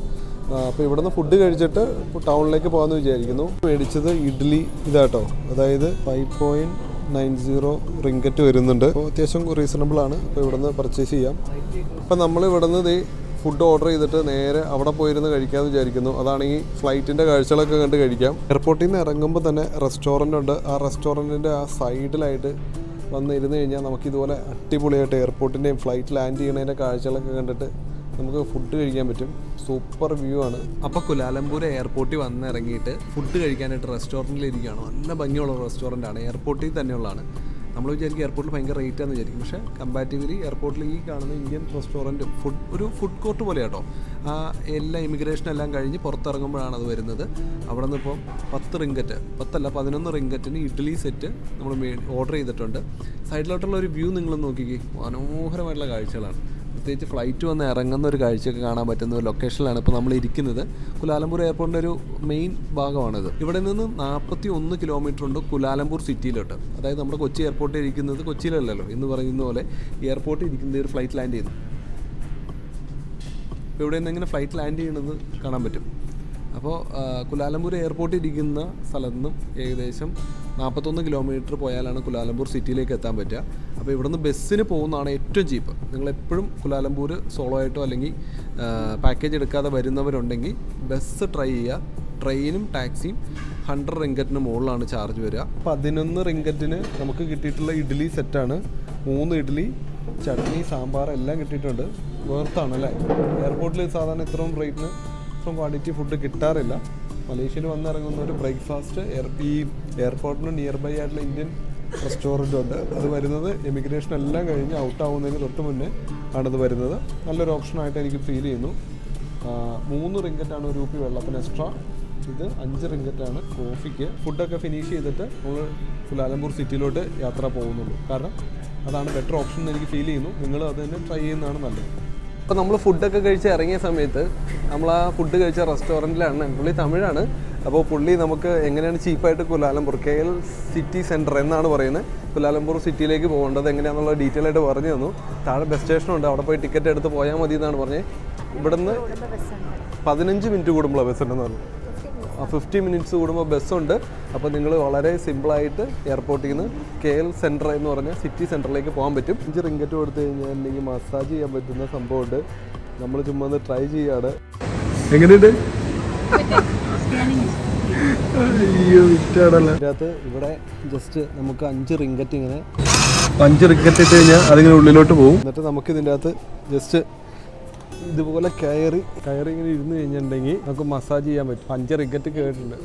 അപ്പോൾ ഇവിടുന്ന് ഫുഡ് കഴിച്ചിട്ട് ടൗണിലേക്ക് പോകാമെന്ന് വിചാരിക്കുന്നു. മേടിച്ചത് ഇഡ്ഡലി ഇതാട്ടോ. അതായത് five point nine zero ringgit വരുന്നുണ്ട്. അപ്പോൾ അത്യാവശ്യം റീസണബിൾ ആണ്. അപ്പോൾ ഇവിടുന്ന് പർച്ചേസ് ചെയ്യാം. അപ്പം നമ്മൾ ഇവിടുന്ന് ഫുഡ് ഓർഡർ ചെയ്തിട്ട് നേരെ അവിടെ പോയിരുന്ന് കഴിക്കാമെന്ന് വിചാരിക്കുന്നു. അതാണെങ്കിൽ ഫ്ലൈറ്റിന്റെ കാഴ്ചകളൊക്കെ കണ്ട് കഴിക്കാം. എയർപോർട്ടിൽ നിന്ന് ഇറങ്ങുമ്പോൾ തന്നെ റെസ്റ്റോറന്റ് ഉണ്ട്. ആ റെസ്റ്റോറന്റിന്റെ ആ സൈഡിലായിട്ട് വന്നിരുന്ന് കഴിഞ്ഞാൽ നമുക്ക് ഇതുപോലെ അടിപൊളിയായിട്ട് എയർപോർട്ടിന്റെയും ഫ്ലൈറ്റ് ലാൻഡ് ചെയ്യണതിന്റെ കാഴ്ചകളൊക്കെ കണ്ടിട്ട് നമുക്ക് ഫുഡ് കഴിക്കാൻ പറ്റും. സൂപ്പർ വ്യൂ ആണ്. അപ്പോൾ കുലാലംപൂർ എയർപോർട്ടിൽ വന്ന് ഇറങ്ങിയിട്ട് ഫുഡ് കഴിക്കാനായിട്ട് റെസ്റ്റോറന്റിൽ ഇരിക്കുകയാണ്. നല്ല ഭംഗിയുള്ള റെസ്റ്റോറന്റ് ആണ്. എയർപോർട്ടിൽ തന്നെയുള്ളതാണ്. നമ്മൾ വിചാരിക്കും എയർപോർട്ടിൽ ഭയങ്കര റേറ്റ് ആണെന്ന് വിചാരിക്കും. പക്ഷേ കമ്പാരിറ്റീവ്ലി എയർപോർട്ടിൽ ഈ കാണുന്ന ഇന്ത്യൻ റെസ്റ്റോറന്റ് ഫുഡ് ഒരു ഫുഡ് കോർട്ട് പോലെ കേട്ടോ ആ എല്ലാ ഇമിഗ്രേഷൻ എല്ലാം കഴിഞ്ഞ് പുറത്തിറങ്ങുമ്പോഴാണ് അത് വരുന്നത്. അവിടെ നിന്ന് ഇപ്പോൾ പത്ത് റിങ്കറ്റ് പത്തല്ല പതിനൊന്ന് റിങ്കറ്റിന് ഇഡ്ഡലി സെറ്റ് നമ്മൾ ഓർഡർ ചെയ്തിട്ടുണ്ട്. സൈഡിലോട്ടുള്ള ഒരു വ്യൂ നിങ്ങൾ നോക്കിക്കേ. മനോഹരമായിട്ടുള്ള കാഴ്ചകളാണ്. പ്രത്യേകിച്ച് ഫ്ലൈറ്റ് വന്ന് ഇറങ്ങുന്ന ഒരു കാഴ്ചയൊക്കെ കാണാൻ പറ്റുന്ന ഒരു ലൊക്കേഷനിലാണ് ഇപ്പോൾ നമ്മൾ ഇരിക്കുന്നത്. കുലാലംപൂർ എയർപോർട്ടിന്റെ ഒരു മെയിൻ ഭാഗമാണിത്. ഇവിടെ നിന്ന് നാൽപ്പത്തി ഒന്ന് കിലോമീറ്റർ ഉണ്ട് കുലാലംപൂർ സിറ്റിയിലോട്ട് അതായത് നമ്മുടെ കൊച്ചി എയർപോർട്ടിൽ ഇരിക്കുന്നത് കൊച്ചിയിലല്ലല്ലോ എന്ന് പറയുന്ന പോലെ എയർപോർട്ടിൽ ഇരിക്കുന്നത് ഒരു ഫ്ലൈറ്റ് ലാൻഡ് ചെയ്യുന്നു. ഇപ്പോൾ ഇവിടെ നിന്ന് ഇങ്ങനെ ഫ്ലൈറ്റ് ലാൻഡ് ചെയ്യുന്നത് കാണാൻ പറ്റും. അപ്പോൾ കുലാലംപൂർ എയർപോർട്ടിൽ ഇരിക്കുന്ന സ്ഥലത്തു നിന്നും ഏകദേശം നാൽപ്പത്തൊന്ന് കിലോമീറ്റർ പോയാലാണ് കുലാലംപൂർ സിറ്റിയിലേക്ക് എത്താൻ പറ്റുക. അപ്പോൾ ഇവിടുന്ന് ബസ്സിന് പോകുന്നതാണ് ഏറ്റവും ചീപ്പ്. നിങ്ങൾ എപ്പോഴും കുലാലംപൂർ സോളോ ആയിട്ടോ അല്ലെങ്കിൽ പാക്കേജ് എടുക്കാതെ വരുന്നവരുണ്ടെങ്കിൽ ബസ് ട്രൈ ചെയ്യുക. ട്രെയിനും ടാക്സിയും ഹൺഡ്രഡ് റിങ്കറ്റിന് മുകളിലാണ് ചാർജ് വരിക. പതിനൊന്ന് റിങ്കറ്റിന് നമുക്ക് കിട്ടിയിട്ടുള്ള ഇഡ്ഡലി സെറ്റാണ് മൂന്ന് ഇഡ്ഡലി ചട്നി സാമ്പാർ എല്ലാം കിട്ടിയിട്ടുണ്ട്. വേർത്താണ് അല്ലേ? എയർപോർട്ടിൽ സാധാരണ ഇത്രയും റേറ്റിന് ഇത്രയും ക്വാണ്ടിറ്റി ഫുഡ് കിട്ടാറില്ല. മലേഷ്യയിൽ വന്നിറങ്ങുന്ന ഒരു ബ്രേക്ക്ഫാസ്റ്റ് ഈ എയർപോർട്ടിന് നിയർ ബൈ ആയിട്ടുള്ള ഇന്ത്യൻ റെസ്റ്റോറന്റ് ഉണ്ട് അത് വരുന്നത് എമിഗ്രേഷൻ എല്ലാം കഴിഞ്ഞ് ഔട്ട് ആവുന്നതിന് തൊട്ട് മുന്നേ ആണത് വരുന്നത്. നല്ലൊരു ഓപ്ഷനായിട്ട് എനിക്ക് ഫീൽ ചെയ്യുന്നു. മൂന്ന് റിങ്കറ്റാണ് ഒരു രൂപി വെള്ളത്തിന് എക്സ്ട്രാ ഇത് അഞ്ച് റിങ്കറ്റാണ് കോഫിക്ക് ഫുഡൊക്കെ ഫിനിഷ് ചെയ്തിട്ട് നമ്മൾ ഫുലാലംപൂർ സിറ്റിയിലോട്ട് യാത്ര പോകുന്നുള്ളൂ. കാരണം അതാണ് ബെറ്റർ ഓപ്ഷൻ എന്ന് എനിക്ക് ഫീൽ ചെയ്യുന്നു. നിങ്ങൾ അത് തന്നെ ട്രൈ ചെയ്യുന്നതാണ് നല്ലത്. അപ്പോൾ നമ്മൾ ഫുഡൊക്കെ കഴിച്ച് ഇറങ്ങിയ സമയത്ത് നമ്മൾ ആ ഫുഡ് കഴിച്ച റെസ്റ്റോറന്റിലാണ് പുള്ളി തമിഴാണ്. അപ്പോൾ പുള്ളി നമുക്ക് എങ്ങനെയാണ് ചീപ്പായിട്ട് Kuala Lumpur K L city centre എന്നാണ് പറയുന്നത് കുലാലംപൂർ സിറ്റിയിലേക്ക് പോകേണ്ടത് എങ്ങനെയാണെന്നുള്ള ഡീറ്റെയിൽ ആയിട്ട് പറഞ്ഞു തന്നു. താഴെ ബസ് സ്റ്റേഷനുണ്ട് അവിടെ പോയി ടിക്കറ്റ് എടുത്ത് പോയാൽ മതി എന്നാണ് പറഞ്ഞത് ഇവിടുന്ന് പതിനഞ്ച് മിനിറ്റ് കൂടുമ്പോൾ ബസ് ഉണ്ടെന്ന് പറഞ്ഞു. ഫിഫ്റ്റി മിനിറ്റ്സ് കൂടുമ്പോൾ ബസ്സുണ്ട്. അപ്പോൾ നിങ്ങൾ വളരെ സിമ്പിളായിട്ട് എയർപോർട്ടിൽ നിന്ന് കെ എൽ സെന്റർ എന്ന് പറഞ്ഞ സിറ്റി സെന്ററിലേക്ക് പോകാൻ പറ്റും. അഞ്ച് റിങ്കറ്റ് കൊടുത്തു കഴിഞ്ഞാൽ അല്ലെങ്കിൽ മസാജ് ചെയ്യാൻ പറ്റുന്ന സംഭവമുണ്ട്. നമ്മൾ ചുമ്മാ ഒന്ന് ട്രൈ ചെയ്യാണ്. എങ്ങനെയുണ്ട്? അയ്യോ ഇഷ്ടമാണല്ലോ അതിനകത്ത് ഇവിടെ ജസ്റ്റ് നമുക്ക് അഞ്ച് റിങ്കറ്റ് ഇങ്ങനെ അഞ്ച് റിങ്കറ്റ് ഇട്ട് കഴിഞ്ഞാൽ അതിങ്ങനെ ഉള്ളിലോട്ട് പോകും എന്നിട്ട് നമുക്ക് ഇതിന്റെ അകത്ത് ജസ്റ്റ് ഇതുപോലെ കയറി കയറി ഇങ്ങനെ ഇരുന്ന് കഴിഞ്ഞിട്ടുണ്ടെങ്കിൽ നമുക്ക് മസാജ് ചെയ്യാൻ പറ്റും. അഞ്ച് റിക്കറ്റ് കേട്ടിട്ടുണ്ട്.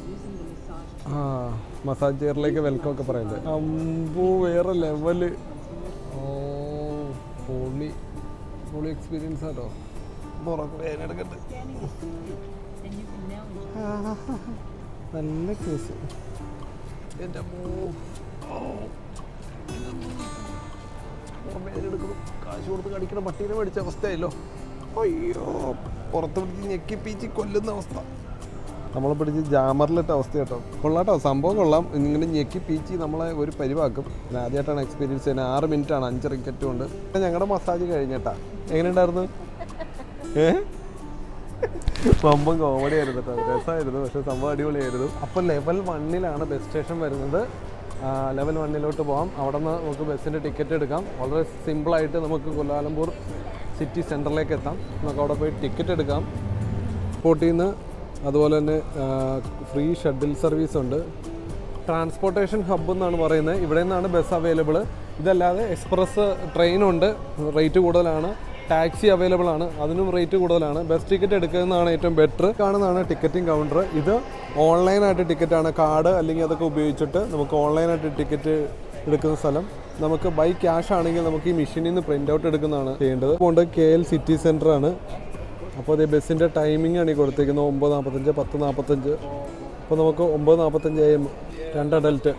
ആ മസാജ് ചെയറിലേക്ക് വെൽക്കം ഒക്കെ പറയുന്നത്. അമ്പോ വേറെ ലെവൽ ഓ പൊളി പൊളി എക്സ്പീരിയൻസ് ആട്ടോ. നല്ല കേസ് എന്റെ കാശ് കൊടുത്ത് കടിക്കണം പട്ടീനെ മേടിച്ച അവസ്ഥയായല്ലോ. അയ്യോ പുറത്ത് പിടിച്ച് ഞെക്കി പീച്ചി കൊല്ലുന്ന അവസ്ഥ. നമ്മളെ പിടിച്ച് ജാമറിലിട്ട അവസ്ഥ കേട്ടോ. കൊള്ളാട്ടോ സംഭവം കൊള്ളാം. ഇങ്ങനെ ഞെക്കി പീച്ചി നമ്മളെ ഒരു പരിവാക്കും. ഞാൻ ആദ്യമായിട്ടാണ് എക്സ്പീരിയൻസ് ചെയ്യുന്നത്. ആറ് മിനിറ്റ് ആണ് അഞ്ച് റിക്കറ്റ് ഉണ്ട്. ഞങ്ങളുടെ മസാജ് കഴിഞ്ഞിട്ടാ. എങ്ങനെയുണ്ടായിരുന്നു? ഏ? സംഭവം കോമഡി ആയിരുന്നു കേട്ടോ. രസമായിരുന്നു പക്ഷെ സംഭവം അടിപൊളിയായിരുന്നു. അപ്പോൾ ലെവൽ വണ്ണിലാണ് ബസ് സ്റ്റേഷൻ വരുന്നത്. ലെവൽ വണ്ണിലോട്ട് പോകാം അവിടെ നിന്ന് നമുക്ക് ബസ്സിന്റെ ടിക്കറ്റ് എടുക്കാം. വളരെ സിമ്പിളായിട്ട് നമുക്ക് കുലാലംപൂർ സിറ്റി സെന്ററിലേക്ക് എത്താം. നമുക്ക് അവിടെ പോയി ടിക്കറ്റ് എടുക്കാം. സ്പോട്ടിൽ നിന്ന് അതുപോലെ തന്നെ ഫ്രീ ഷട്ടിൽ സർവീസ് ഉണ്ട്. ട്രാൻസ്പോർട്ടേഷൻ ഹബ്ബ് എന്നാണ് പറയുന്നത്. ഇവിടെ നിന്നാണ് ബസ് അവൈലബിൾ ഇതല്ലാതെ എക്സ്പ്രസ് ട്രെയിനുണ്ട് റേറ്റ് കൂടുതലാണ്. ടാക്സി അവൈലബിൾ ആണ്. അതിനും റേറ്റ് കൂടുതലാണ്. ബസ് ടിക്കറ്റ് എടുക്കുന്നതാണ് ഏറ്റവും ബെറ്റർ കാണുന്നതാണ് ടിക്കറ്റിംഗ് കൗണ്ടർ ഇത് ഓൺലൈനായിട്ട് ടിക്കറ്റാണ് കാർഡ് അല്ലെങ്കിൽ അതൊക്കെ ഉപയോഗിച്ചിട്ട് നമുക്ക് ഓൺലൈനായിട്ട് ടിക്കറ്റ് എടുക്കുന്ന സ്ഥലം. നമുക്ക് ബൈ ക്യാഷ് ആണെങ്കിൽ നമുക്ക് ഈ മെഷീനിൽ നിന്ന് പ്രിന്റ് ഔട്ട് എടുക്കുന്നതാണ് ചെയ്യേണ്ടത്. അതുകൊണ്ട് കെ എൽ സിറ്റി സെന്റർ ആണ്. അപ്പോൾ അതേ ബസ്സിന്റെ ടൈമിംഗ് ആണ് ഈ കൊടുത്തിരിക്കുന്നത്. ഒമ്പത് നാൽപ്പത്തഞ്ച് പത്ത് നാൽപ്പത്തഞ്ച് അപ്പോൾ നമുക്ക് ഒമ്പത് നാൽപ്പത്തഞ്ച് എ രണ്ട് അഡൽറ്റ്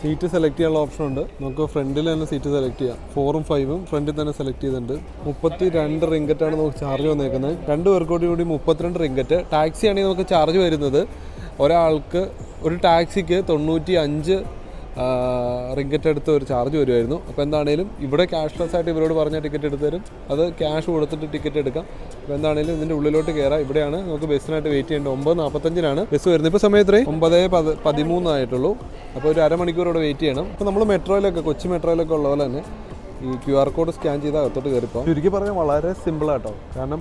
സീറ്റ് സെലക്ട് ചെയ്യാനുള്ള ഓപ്ഷൻ ഉണ്ട്. നമുക്ക് ഫ്രണ്ടിൽ തന്നെ സീറ്റ് സെലക്ട് ചെയ്യാം. ഫോറും ഫൈവും ഫ്രണ്ടിൽ തന്നെ സെലക്ട് ചെയ്തിട്ടുണ്ട്. മുപ്പത്തി രണ്ട് റിങ്കറ്റാണ് നമുക്ക് ചാർജ് വന്നേക്കുന്നത്. രണ്ട് പേർക്കോടി കൂടി മുപ്പത്തിരണ്ട് റിങ്കറ്റ് ടാക്സി ആണെങ്കിൽ നമുക്ക് ചാർജ് വരുന്നത് ഒരാൾക്ക് ഒരു ടാക്സിക്ക് തൊണ്ണൂറ്റി അഞ്ച് റിങ്കറ്റ് എടുത്ത് ഒരു ചാർജ് വരുമായിരുന്നു അപ്പോൾ എന്താണേലും ഇവിടെ ക്യാഷ്ലെസ് ആയിട്ട് ഇവരോട് പറഞ്ഞ ടിക്കറ്റ് എടുത്ത് തരും. അത് ക്യാഷ് കൊടുത്തിട്ട് ടിക്കറ്റ് എടുക്കാം. അപ്പോൾ എന്താണേലും ഇതിന്റെ ഉള്ളിലോട്ട് കയറാം ഇവിടെയാണ് നമുക്ക് ബസ്സിനായിട്ട് വെയിറ്റ് ചെയ്യേണ്ടത്. ഒമ്പത് നാൽപ്പത്തഞ്ചിനാണ് ബസ് വരുന്നത് ഇപ്പോൾ സമയത്ത് ഒമ്പത് പത് പതിമൂന്നായിട്ടുള്ളൂ അപ്പോൾ ഒരു അരമണിക്കൂർ ഇവിടെ വെയിറ്റ് ചെയ്യണം. അപ്പോൾ നമ്മൾ മെട്രോയിലൊക്കെ കൊച്ചി മെട്രോയിലൊക്കെ ഉള്ള പോലെ തന്നെ ഈ ക്യു ആർ കോഡ് സ്കാൻ ചെയ്ത് അകത്തോട്ട് കയറിപ്പോൾ ചുരുക്കി പറഞ്ഞാൽ വളരെ സിമ്പിളാട്ടോ കാരണം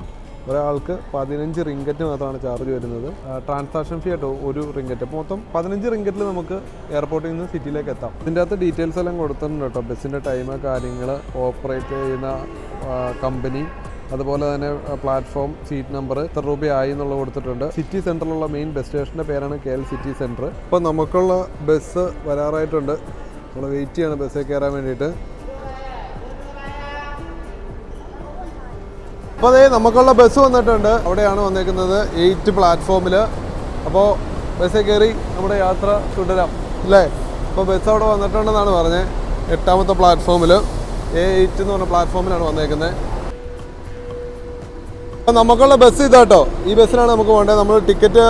ഒരാൾക്ക് പതിനഞ്ച് റിങ്കറ്റ് മാത്രമാണ് ചാർജ് വരുന്നത്. ട്രാൻസാക്ഷൻ ഫീ ആട്ടോ ഒരു റിങ്കറ്റ് അപ്പോൾ മൊത്തം പതിനഞ്ച് റിങ്കറ്റിൽ നമുക്ക് എയർപോർട്ടിൽ നിന്ന് സിറ്റിയിലേക്ക് എത്താം. ഇതിന്റെ അകത്ത് ഡീറ്റെയിൽസ് എല്ലാം കൊടുത്തിട്ടുണ്ട് കേട്ടോ. ബസ്സിന്റെ ടൈം കാര്യങ്ങൾ ഓപ്പറേറ്റ് ചെയ്യുന്ന കമ്പനി അതുപോലെ തന്നെ പ്ലാറ്റ്ഫോം സീറ്റ് നമ്പർ എത്ര രൂപയായി എന്നുള്ളത് കൊടുത്തിട്ടുണ്ട്. സിറ്റി സെന്ററിലുള്ള മെയിൻ ബസ് സ്റ്റേഷന്റെ പേരാണ് കെ എൽ സിറ്റി സെന്റർ ഇപ്പോൾ നമുക്കുള്ള ബസ് വരാറായിട്ടുണ്ട്. നമ്മൾ വെയിറ്റ് ചെയ്യാണ് ബസ്സിൽ കയറാൻ വേണ്ടിയിട്ട്. അപ്പോൾ അതേ നമുക്കുള്ള ബസ് വന്നിട്ടുണ്ട്. അവിടെയാണ് വന്നേക്കുന്നത് എയ്റ്റ് പ്ലാറ്റ്ഫോമിൽ അപ്പോൾ ബസ്സിൽ കയറി നമ്മുടെ യാത്ര തുടരാം. അല്ലേ? അപ്പോൾ ബസ് അവിടെ വന്നിട്ടുണ്ടെന്നാണ് പറഞ്ഞത് എട്ടാമത്തെ പ്ലാറ്റ്ഫോമിൽ എ എയ്റ്റ് എന്ന് പറഞ്ഞ പ്ലാറ്റ്ഫോമിലാണ് വന്നേക്കുന്നത്. അപ്പോൾ നമുക്കുള്ള ബസ് ഇതാട്ടോ. ഈ ബസ്സിലാണ് നമുക്ക് വേണ്ടത് നമ്മൾ ടിക്കറ്റ്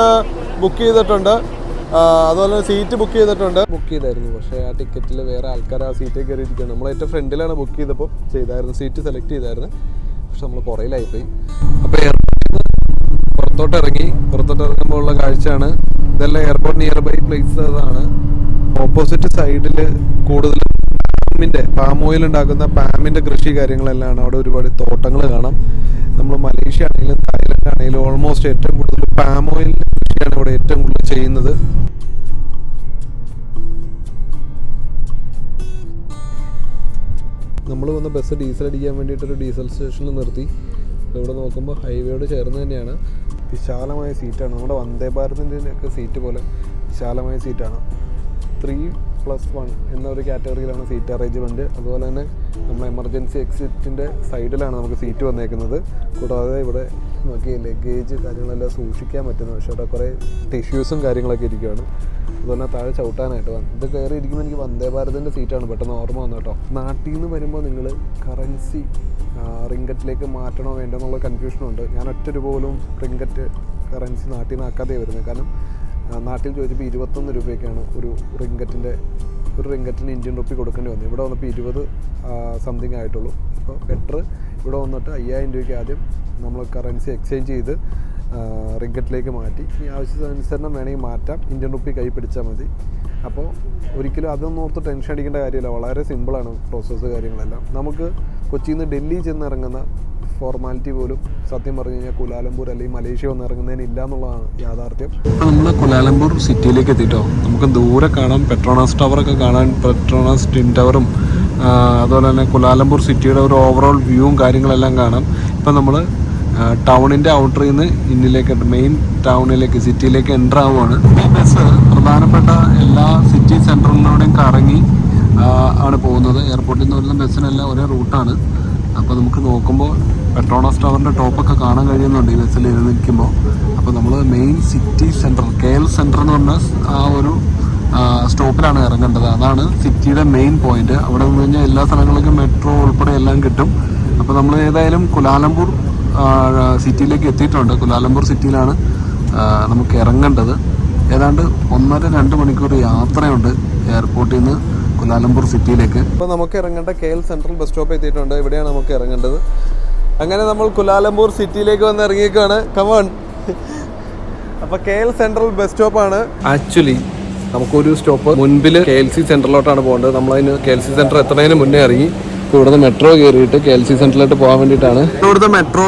ബുക്ക് ചെയ്തിട്ടുണ്ട്. അതുപോലെ തന്നെ സീറ്റ് ബുക്ക് ചെയ്തിട്ടുണ്ട്. ബുക്ക് ചെയ്തായിരുന്നു. പക്ഷേ ആ ടിക്കറ്റിൽ വേറെ ആൾക്കാർ ആ സീറ്റിൽ കയറിയിരിക്കുകയാണ് നമ്മൾ ഏറ്റവും ഫ്രണ്ടിലാണ് ബുക്ക് ചെയ്തപ്പോൾ ചെയ്തായിരുന്നു. സീറ്റ് സെലക്ട് ചെയ്തായിരുന്നു. പക്ഷെ നമ്മൾ പുറയിലായിപ്പോയി. അപ്പോൾ പുറത്തോട്ട് ഇറങ്ങി പുറത്തോട്ട് ഇറങ്ങുമ്പോൾ ഉള്ള കാഴ്ചയാണ് ഇതെല്ലാം എയർപോർട്ട് നിയർ ബൈ പ്ലേസ് അതാണ്. ഓപ്പോസിറ്റ് സൈഡിൽ കൂടുതൽ പാമിന്റെ പാം ഓയിൽ ഉണ്ടാക്കുന്ന പാമിന്റെ കൃഷി കാര്യങ്ങളെല്ലാം ആണ് അവിടെ ഒരുപാട് തോട്ടങ്ങൾ കാണാം. നമ്മൾ മലേഷ്യ ആണെങ്കിലും തായ്ലൻഡ് ആണെങ്കിലും ഓൾമോസ്റ്റ് ഏറ്റവും കൂടുതൽ പാം ഓയിലിന്റെ കൃഷിയാണ് ഇവിടെ ഏറ്റവും കൂടുതൽ ചെയ്യുന്നത്. നമ്മൾ വന്ന ബസ് ഡീസൽ അടിക്കാൻ വേണ്ടിയിട്ടൊരു ഡീസൽ സ്റ്റേഷനിൽ നിർത്തി. ഇവിടെ നോക്കുമ്പോൾ ഹൈവേയോട് ചേർന്ന് തന്നെയാണ്. വിശാലമായ സീറ്റാണ് നമ്മുടെ വന്ദേ ഭാരതിന്റെ ഒക്കെ സീറ്റ് പോലെ വിശാലമായ സീറ്റാണ് ത്രീ പ്ലസ് വൺ എന്നൊരു കാറ്റഗറിയിലാണ് സീറ്റ് അറേഞ്ച്മെന്റ് അതുപോലെ തന്നെ നമ്മൾ എമർജൻസി എക്സിറ്റിന്റെ സൈഡിലാണ് നമുക്ക് സീറ്റ് വന്നേക്കുന്നത്. കൂടാതെ ഇവിടെ നോക്കി ലഗേജ് കാര്യങ്ങളെല്ലാം സൂക്ഷിക്കാൻ പറ്റുന്നു പക്ഷേ അവിടെ കുറേ ടിഷ്യൂസും കാര്യങ്ങളൊക്കെ ഇരിക്കുകയാണ് അതുപോലെ താഴെ ചവിട്ടാനായിട്ട് വന്നു. ഇത് കയറി ഇരിക്കുമ്പോൾ എനിക്ക് വന്ദേ ഭാരതിന്റെ സീറ്റാണ് പെട്ടെന്ന് ഓർമ്മ വന്നു കേട്ടോ. നാട്ടിൽ നിന്ന് വരുമ്പോൾ നിങ്ങൾ കറൻസി റിങ്കറ്റിലേക്ക് മാറ്റണോ വേണ്ടോ എന്നുള്ള കൺഫ്യൂഷനുണ്ട് ഞാൻ ഒറ്റ പോലും റിങ്കറ്റ് കറൻസി നാട്ടിൽ നിന്ന് ആക്കാതെ വരുന്നത്. കാരണം നാട്ടിൽ ചോദിച്ചപ്പോൾ ഇരുപത്തൊന്ന് രൂപയൊക്കെയാണ് ഒരു റിങ്കറ്റിന്റെ ഒരു റിങ്കറ്റിന് ഇന്ത്യൻ റുപ്പി കൊടുക്കേണ്ടി വന്നു ഇവിടെ വന്നപ്പോൾ ഇരുപത് സംതിങ് ആയിട്ടുള്ളൂ. അപ്പോൾ ബെറ്റർ ഇവിടെ വന്നിട്ട് അയ്യായിരം രൂപയ്ക്ക് ആദ്യം നമ്മൾ കറൻസി എക്സ്ചേഞ്ച് ചെയ്ത് റിഗറ്റിലേക്ക് മാറ്റി. ഈ ആവശ്യത്തിനനുസരണം വേണമെങ്കിൽ മാറ്റാം. ഇന്ത്യൻ റുപ്പി കൈ പിടിച്ചാൽ മതി. അപ്പോൾ ഒരിക്കലും അതൊന്നും ഓർത്ത് ടെൻഷൻ അടിക്കേണ്ട കാര്യമില്ല. വളരെ സിമ്പിളാണ് പ്രോസസ്സ് കാര്യങ്ങളെല്ലാം. നമുക്ക് കൊച്ചിയിൽ നിന്ന് ഡൽഹി ചെന്ന് ഇറങ്ങുന്ന ഫോർമാലിറ്റി പോലും സത്യം പറഞ്ഞു കഴിഞ്ഞാൽ കുലാലംപൂർ അല്ലെങ്കിൽ മലേഷ്യ വന്ന് ഇറങ്ങുന്നതിന് ഇല്ല എന്നുള്ളതാണ് യാഥാർത്ഥ്യം. നമ്മൾ കുലാലംപൂർ സിറ്റിയിലേക്ക് എത്തിയിട്ടോ നമുക്ക് ദൂരെ കാണാം. പെട്രോണാസ് ടവറൊക്കെ കാണാൻ പെട്രോണാസ് ടിൻ ടവറും അതുപോലെ തന്നെ കുലാലംപൂർ സിറ്റിയുടെ ഒരു ഓവറോൾ വ്യൂവും കാര്യങ്ങളെല്ലാം കാണാം. ഇപ്പം നമ്മൾ ടൗണിന്റെ ഔട്ടറിൽ നിന്ന് ഇന്നിലേക്ക് മെയിൻ ടൗണിലേക്ക് സിറ്റിയിലേക്ക് എന്റർ ആവുകയാണ് ഈ ബസ് പ്രധാനപ്പെട്ട എല്ലാ സിറ്റി സെന്ററിലൂടെയും കറങ്ങി ആണ് പോകുന്നത്. എയർപോർട്ടിൽ നിന്ന് വരുന്ന ബസ്സിനെല്ലാം ഒരേ റൂട്ടാണ് അപ്പോൾ നമുക്ക് നോക്കുമ്പോൾ പെട്രോണസ് ടവറിന്റെ ടോപ്പൊക്കെ കാണാൻ കഴിയുന്നുണ്ട് ഈ ബസ്സിൽ ഇരുന്ന് നിൽക്കുമ്പോൾ അപ്പോൾ നമ്മൾ main city centre K L centre എന്ന് പറഞ്ഞ ആ ഒരു സ്റ്റോപ്പിലാണ് ഇറങ്ങേണ്ടത്. അതാണ് സിറ്റിയുടെ മെയിൻ പോയിന്റ് അവിടെ നിന്ന് കഴിഞ്ഞാൽ എല്ലാ സ്ഥലങ്ങളിലേക്കും മെട്രോ ഉൾപ്പെടെ എല്ലാം കിട്ടും. അപ്പോൾ നമ്മൾ ഏതായാലും കുലാലംപൂർ സിറ്റിയിലേക്ക് എത്തിയിട്ടുണ്ട്. കുലാലംപൂർ സിറ്റിയിലാണ് നമുക്ക് ഇറങ്ങേണ്ടത്. ഏതാണ്ട് ഒന്നര രണ്ട് മണിക്കൂർ യാത്രയുണ്ട് എയർപോർട്ടിൽ നിന്ന് കുലാലംപൂർ സിറ്റിയിലേക്ക്. ഇപ്പോൾ നമുക്ക് ഇറങ്ങേണ്ട K L Central bus stop എത്തിയിട്ടുണ്ട്. ഇവിടെയാണ് നമുക്ക് ഇറങ്ങേണ്ടത്. അങ്ങനെ നമ്മൾ കുലാലംപൂർ സിറ്റിയിലേക്ക് വന്ന് ഇറങ്ങിയേക്കാണ്. കമോൺ അപ്പോൾ കെ എൽ സെൻട്രൽ ബസ് സ്റ്റോപ്പാണ് ആക്ച്വലി നമുക്കൊരു സ്റ്റോപ്പ് മുൻപിൽ കെ എൽ സി സെന്ററിലോട്ടാണ് പോകേണ്ടത്. നമ്മളതിന് കെ എൽ സി സെന്റർ എത്തുന്നതിന് മുന്നേ ഇറങ്ങി ഇവിടുന്ന് മെട്രോ കയറിയിട്ട് കെ എൽ സി സെന്ററിലോട്ട് പോകാൻ വേണ്ടിയിട്ടാണ്. ഇവിടുത്തെ മെട്രോ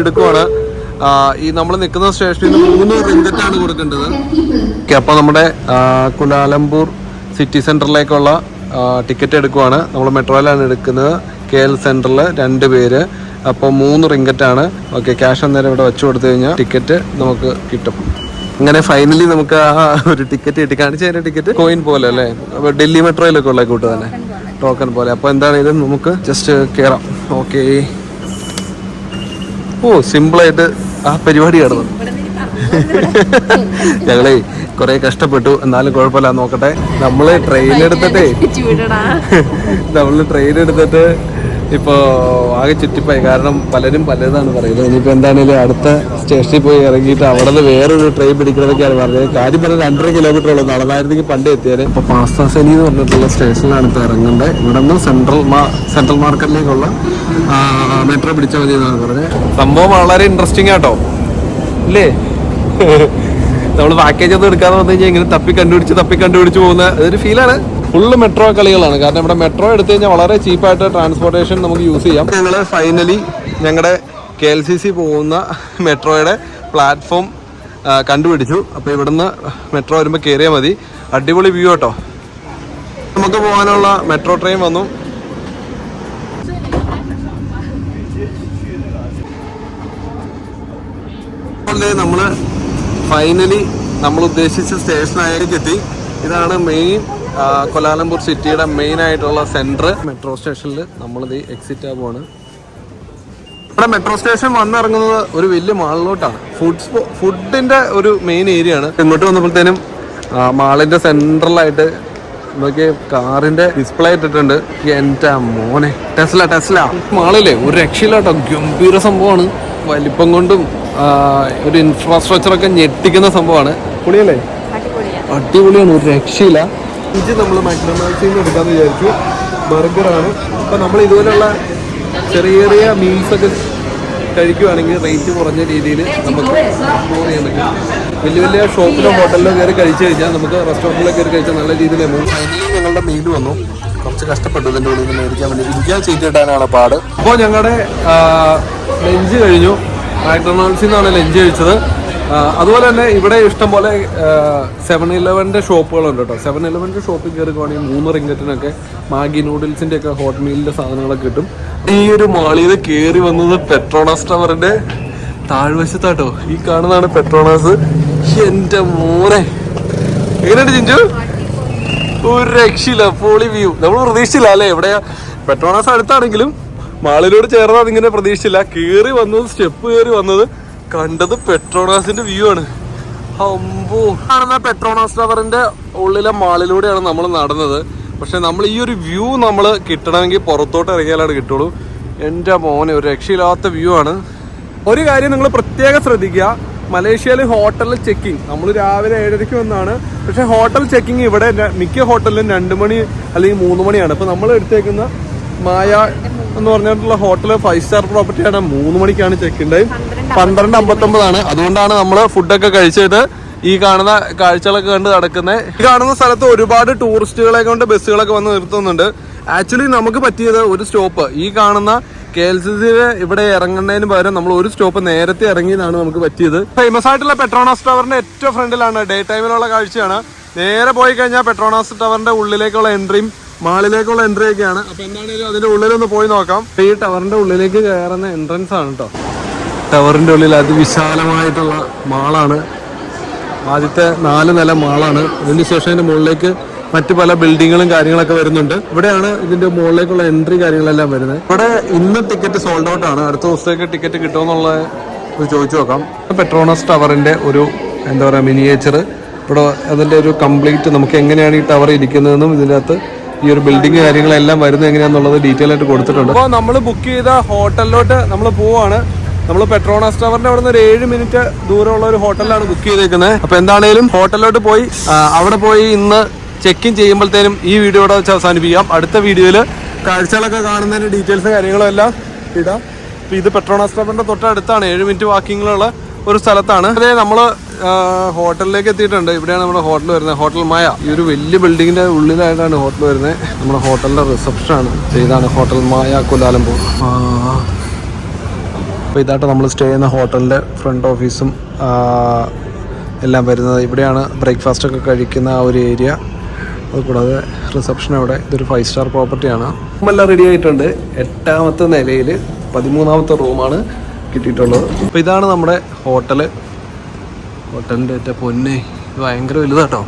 എടുക്കുവാണ്. ഈ നമ്മൾ നിൽക്കുന്ന സ്റ്റേഷനിൽ മൂന്ന് റിങ്കറ്റാണ് കൊടുക്കേണ്ടത്. ഓക്കെ അപ്പോൾ നമ്മുടെ കുലാലംപൂർ സിറ്റി സെന്ററിലേക്കുള്ള ടിക്കറ്റ് എടുക്കുവാണ്. നമ്മൾ മെട്രോയിലാണ് എടുക്കുന്നത്. കെ എൽ സെന്ററിൽ രണ്ട് പേര്. അപ്പോൾ മൂന്ന് റിങ്കറ്റാണ്. ഓക്കെ ക്യാഷ് അന്നേരം ഇവിടെ വെച്ച് കൊടുത്തു കഴിഞ്ഞാൽ ടിക്കറ്റ് നമുക്ക് കിട്ടും. അങ്ങനെ ഫൈനലി നമുക്ക് ആ ഒരു ടിക്കറ്റ് കിട്ടി. കാണിച്ചു തരുന്ന ടിക്കറ്റ് കോയിൻ പോലെ അല്ലേ? അപ്പൊ ഡൽഹി മെട്രോയിലൊക്കെ ഉള്ള കൂട്ട് തന്നെ. ടോക്കൺ പോലെ. അപ്പൊ എന്താണെങ്കിലും നമുക്ക് ജസ്റ്റ് കയറാം ഓക്കെ ഓ സിമ്പിളായിട്ട് ആ പരിപാടി കടന്നു ഞങ്ങളെ കുറെ കഷ്ടപ്പെട്ടു. എന്നാലും കുഴപ്പമില്ല. നോക്കട്ടെ. നമ്മൾ ട്രെയിൻ എടുത്തിട്ടേ നമ്മൾ ട്രെയിൻ എടുത്തിട്ട് ഇപ്പോ ആകെ ചുറ്റിപ്പോയി. കാരണം പലരും പലതാണ് പറയുന്നത്. ഇനിയിപ്പോ എന്താണേലും അടുത്ത സ്റ്റേഷനിൽ പോയി ഇറങ്ങിയിട്ട് അവിടെ നിന്ന് വേറൊരു ട്രെയിൻ പിടിക്കണമെന്നൊക്കെയാണ് പറഞ്ഞത്. കാര്യം പറഞ്ഞാൽ രണ്ടര കിലോമീറ്റർ ഉള്ളൂ. നടന്നായിരുന്നെങ്കിൽ പണ്ട് എത്തിയത് ഇപ്പൊ പാസ്താസനി എന്ന് പറഞ്ഞിട്ടുള്ള സ്റ്റേഷനിലാണ് ഇപ്പൊ ഇറങ്ങേണ്ടത്. ഇവിടെ നിന്ന് സെൻട്രൽ സെൻട്രൽ മാർക്കറ്റിലേക്കുള്ള മെട്രോ പിടിച്ചാൽ മതി എന്നാണ് പറഞ്ഞത്. സംഭവം വളരെ ഇൻട്രസ്റ്റിംഗ് ആട്ടോ. ഇല്ലേ? നമ്മൾ പാക്കേജ് ഒന്നും എടുക്കാതെ വന്നു കഴിഞ്ഞാൽ ഇങ്ങനെ തപ്പി കണ്ടുപിടിച്ച് തപ്പി കണ്ടുപിടിച്ച് പോകുന്ന ഒരു ഫീലാണ് ഫുള്ള് മെട്രോ കളികളാണ്. കാരണം ഇവിടെ മെട്രോ എടുത്തു കഴിഞ്ഞാൽ വളരെ ചീപ്പായിട്ട് ട്രാൻസ്പോർട്ടേഷൻ നമുക്ക് യൂസ് ചെയ്യാം. ഞങ്ങൾ ഫൈനലി ഞങ്ങളുടെ കെ എൽ സി സി പോകുന്ന മെട്രോയുടെ പ്ലാറ്റ്ഫോം കണ്ടുപിടിച്ചു. അപ്പോൾ ഇവിടുന്ന് മെട്രോ വരുമ്പോൾ കയറിയാൽ മതി. അടിപൊളി വ്യൂ കേട്ടോ നമുക്ക് പോകാനുള്ള മെട്രോ ട്രെയിൻ വന്നു. നമ്മൾ ഫൈനലി നമ്മൾ ഉദ്ദേശിച്ച സ്റ്റേഷനായിരിക്കും എത്തി. ഇതാണ് മെയിൻ കൊലാലംപൂർ സിറ്റിയുടെ മെയിൻ ആയിട്ടുള്ള സെന്റർ മെട്രോ സ്റ്റേഷനിൽ നമ്മളിത് എക്സിറ്റ് ആവുകയാണ് ഇവിടെ മെട്രോ സ്റ്റേഷൻ വന്നിറങ്ങുന്നത് ഒരു വലിയ മാളിലോട്ടാണ് ഫുഡ് ഫുഡിന്റെ ഒരു മെയിൻ ഏരിയ ആണ്. ഇങ്ങോട്ട് വന്നപ്പോഴത്തേനും മാളിന്റെ സെൻട്രലായിട്ട് നോക്കിയ കാറിന്റെ ഡിസ്പ്ലേ ഇട്ടിട്ടുണ്ട്. എന്റെ മോനെ ടെസ്ല ടെസ്ല. മാളില്ലേ ഒരു രക്ഷയില്ലാട്ടോ. ഗംഭീര സംഭവമാണ്. വലിപ്പം കൊണ്ടും ഒരു ഇൻഫ്രാസ്ട്രക്ചറൊക്കെ ഞെട്ടിക്കുന്ന സംഭവമാണ്. പൊളിയല്ലേ? അടിപൊളിയാണ് ഒരു രക്ഷയില്ല. ഇഞ്ചി നമ്മൾ മൈക്രോമാക്സിൽ നിന്ന് എടുക്കാമെന്ന് വിചാരിച്ചു. ബർഗറാണ് അപ്പം നമ്മൾ ഇതുപോലെയുള്ള ചെറിയ ചെറിയ മീൽസൊക്കെ കഴിക്കുകയാണെങ്കിൽ കഴിക്കുവാണെങ്കിൽ റേറ്റ് കുറഞ്ഞ രീതിയിൽ നമുക്ക് എക്സ്പ്ലോർ ചെയ്യാൻ പറ്റും. വലിയ വലിയ ഷോപ്പിലോ ഹോട്ടലിലോ കയറി കഴിച്ചു കഴിഞ്ഞാൽ നമുക്ക് റെസ്റ്റോറന്റിലോ കയറി കഴിച്ചാൽ നല്ല രീതിയിൽ എമൗണ്ട് ഫൈനലി ഞങ്ങളുടെ മെയിൽ വന്നു. കുറച്ച് കഷ്ടപ്പെട്ടു ഇതിന്റെ ഉള്ളിൽ നിന്ന് മേടിക്കാൻ വേണ്ടി. ഇരിക്കാൻ സീറ്റ് കിട്ടാനാണ് പാട് അപ്പോൾ ഞങ്ങളുടെ ലഞ്ച് കഴിഞ്ഞു. മാക്ഡൊണാൾഡ്സിൽ നിന്നാണ് ലഞ്ച് കഴിച്ചത്. അതുപോലെ തന്നെ ഇവിടെ ഇഷ്ടം പോലെ സെവൻ ഇലവന്റെ ഷോപ്പുകളുണ്ട് കേട്ടോ. സെവൻ ഇലവന്റെ ഷോപ്പിൽ കയറുകയാണെങ്കിൽ മൂന്ന് റിംഗറ്റിനൊക്കെ മാഗി നൂഡിൽസിന്റെ ഒക്കെ ഹോട്ട് മീലിന്റെ സാധനങ്ങളൊക്കെ കിട്ടും. ഈ ഒരു മാളിയിൽ കയറി വന്നത് പെട്രോണാസ് ടവറിന്റെ താഴ്വശത്താട്ടോ. ഈ കാണുന്നതാണ് പെട്രോണാസ് എന്റെ മോനെ. എങ്ങനെയുണ്ട് ചിഞ്ചു ഒരു രക്ഷയില്ല പോളി വ്യൂ. നമ്മൾ പ്രതീക്ഷിച്ചില്ല അല്ലേ? എവിടെയാ പെട്രോണാസ് അടുത്താണെങ്കിലും മാളിലോട് ചേർന്നാൽ ഇങ്ങനെ പ്രതീക്ഷിച്ചില്ല. കയറി വന്നത് സ്റ്റെപ്പ് കയറി വന്നത് കണ്ടത് പെട്രോണാസിന്റെ വ്യൂ ആണ്. അമ്പോ. കാണുന്ന പെട്രോണാസ് ടവറിന്റെ ഉള്ളിലെ മാളിലൂടെയാണ് നമ്മൾ നടന്നത്. പക്ഷെ നമ്മൾ ഈ ഒരു വ്യൂ നമ്മൾ കിട്ടണമെങ്കിൽ പുറത്തോട്ട് ഇറങ്ങിയാലാണ് കിട്ടുള്ളൂ. എന്റെ മോനെ ഒരു രക്ഷയില്ലാത്ത വ്യൂ ആണ്. ഒരു കാര്യം നിങ്ങൾ പ്രത്യേകം ശ്രദ്ധിക്കുക. മലേഷ്യയിൽ ഹോട്ടലിൽ ചെക്കിങ് നമ്മൾ രാവിലെ ഏഴരയ്ക്ക് വന്നാണ്. പക്ഷെ ഹോട്ടൽ ചെക്കിങ് ഇവിടെ മിക്ക ഹോട്ടലിലും രണ്ട് മണി അല്ലെങ്കിൽ മൂന്ന് മണിയാണ്. ഇപ്പൊ നമ്മൾ എടുത്തേക്കുന്ന മായ എന്ന് പറഞ്ഞിട്ടുള്ള ഹോട്ടൽ ഫൈവ് സ്റ്റാർ പ്രോപ്പർട്ടിയാണ് മൂന്ന് മണിക്കാണ് ചെക്ക് ടൈം പന്ത്രണ്ട് അമ്പത്തൊമ്പതാണ്. അതുകൊണ്ടാണ് നമ്മൾ ഫുഡൊക്കെ കഴിച്ചിട്ട് ഈ കാണുന്ന കാഴ്ചകളൊക്കെ കണ്ട് നടക്കുന്നത് ഈ കാണുന്ന സ്ഥലത്ത് ഒരുപാട് ടൂറിസ്റ്റുകളെ കൊണ്ട് ബസ്സുകളൊക്കെ വന്ന് നിർത്തുന്നുണ്ട്. ആക്ച്വലി നമുക്ക് പറ്റിയത് ഒരു സ്റ്റോപ്പ് ഈ കാണുന്ന കെ എൽ സി സി ഇവിടെ ഇറങ്ങുന്നതിന് പകരം നമ്മൾ ഒരു സ്റ്റോപ്പ് നേരത്തെ ഇറങ്ങിയതാണ് നമുക്ക് പറ്റിയത്. ഫേമസ് ആയിട്ടുള്ള പെട്രോണാസ് ടവറിന്റെ ഏറ്റവും ഫ്രണ്ടിലാണ് ഡേ ടൈമിലുള്ള കാഴ്ചയാണ്. നേരെ പോയി കഴിഞ്ഞാൽ പെട്രോണാസ് ടവറിന്റെ ഉള്ളിലേക്കുള്ള എൻട്രിയും മാളിലേക്കുള്ള എൻട്രി ഒക്കെയാണ്. അപ്പൊ എന്താണെങ്കിലും അതിന്റെ ഉള്ളിലൊന്ന് പോയി നോക്കാം. ഈ ടവറിന്റെ ഉള്ളിലേക്ക് കയറുന്ന എൻട്രൻസ് ആണ് കേട്ടോ ടവറിന്റെ ഉള്ളിൽ അതിവിശാലമായിട്ടുള്ള മാളാണ്. ആദ്യത്തെ നാല് നില മാളാണ്. ഇതിന് ശേഷം അതിന്റെ മുകളിലേക്ക് മറ്റു പല ബിൽഡിങ്ങുകളും കാര്യങ്ങളൊക്കെ വരുന്നുണ്ട്. ഇവിടെയാണ് ഇതിന്റെ മുകളിലേക്കുള്ള എൻട്രി കാര്യങ്ങളെല്ലാം വരുന്നത്. ഇവിടെ ഇന്ന് ടിക്കറ്റ് സോൾഡ് ഔട്ട് ആണ്. അടുത്ത ദിവസത്തേക്ക് ടിക്കറ്റ് കിട്ടുമെന്നുള്ള ചോദിച്ചു നോക്കാം. പെട്രോണസ് ടവറിന്റെ ഒരു എന്താ പറയുക മിനിയേച്ചർ ഇവിടെ അതിന്റെ ഒരു കംപ്ലീറ്റ് നമുക്ക് എങ്ങനെയാണ് ഈ ടവർ ഇരിക്കുന്നതെന്നും ഇതിനകത്ത് ഈ ഒരു ബിൽഡിംഗ് കാര്യങ്ങളെല്ലാം വരുന്നത് എങ്ങനെയാണെന്നുള്ളത് ഡീറ്റെയിൽ ആയിട്ട് കൊടുത്തിട്ടുണ്ട്. അപ്പോൾ നമ്മൾ ബുക്ക് ചെയ്ത ഹോട്ടലിലോട്ട് നമ്മൾ പോവാണ്. നമ്മൾ പെട്രോണാസ് ടവറിന്റെ അവിടെ നിന്ന് ഒരു ഏഴ് മിനിറ്റ് ദൂരമുള്ള ഒരു ഹോട്ടലിലാണ് ബുക്ക് ചെയ്തേക്കുന്നത്. അപ്പൊ എന്താണേലും ഹോട്ടലിലോട്ട് പോയി അവിടെ പോയി ഇന്ന് ചെക്ക് ഇൻ ചെയ്യുമ്പോഴത്തേനും ഈ വീഡിയോ ഇവിടെ വെച്ച് അവസാനിപ്പിക്കാം. അടുത്ത വീഡിയോയിൽ കാഴ്ചകളൊക്കെ കാണുന്നതിന്റെ ഡീറ്റെയിൽസ് കാര്യങ്ങളും എല്ലാം ഇടാം. അപ്പൊ ഇത് പെട്രോണാസ് ടവറിന്റെ തൊട്ടടുത്താണ്. ഏഴ് മിനിറ്റ് വാക്കിങ്ങിലുള്ള ഒരു സ്ഥലത്താണ്. അതായത് നമ്മൾ ഹോട്ടലിലേക്ക് എത്തിയിട്ടുണ്ട്. ഇവിടെയാണ് നമ്മുടെ ഹോട്ടൽ വരുന്നത്. Hotel Maya. ഈ ഒരു വലിയ ബിൽഡിങ്ങിന്റെ ഉള്ളിലായിട്ടാണ് ഹോട്ടൽ വരുന്നത്. നമ്മുടെ ഹോട്ടലിന്റെ റിസപ്ഷൻ ആണ് ഇതാണ് ഹോട്ടൽ മായ കൊലാലംപൂർ. ആ. അപ്പോൾ ഇതായിട്ട് നമ്മൾ സ്റ്റേ ചെയ്യുന്ന ഹോട്ടലിന്റെ ഫ്രണ്ട് ഓഫീസും എല്ലാം വരുന്നത്. ഇവിടെയാണ് ബ്രേക്ക്ഫാസ്റ്റ് ഒക്കെ കഴിക്കുന്ന ആ ഒരു ഏരിയ. അതുകൂടാതെ റിസപ്ഷൻ അവിടെ. ഇതൊരു ഫൈവ് സ്റ്റാർ പ്രോപ്പർട്ടിയാണ് എല്ലാം റെഡി ആയിട്ടുണ്ട്. എട്ടാമത്തെ നിലയിൽ പതിമൂന്നാമത്തെ റൂമാണ് കിട്ടിയിട്ടുള്ളത്. അപ്പോൾ ഇതാണ് നമ്മുടെ ഹോട്ടൽ. ഹോട്ടലിന്റെ മറ്റേ പൊന്നെ. ഇത് ഭയങ്കര വലുതാട്ടോ.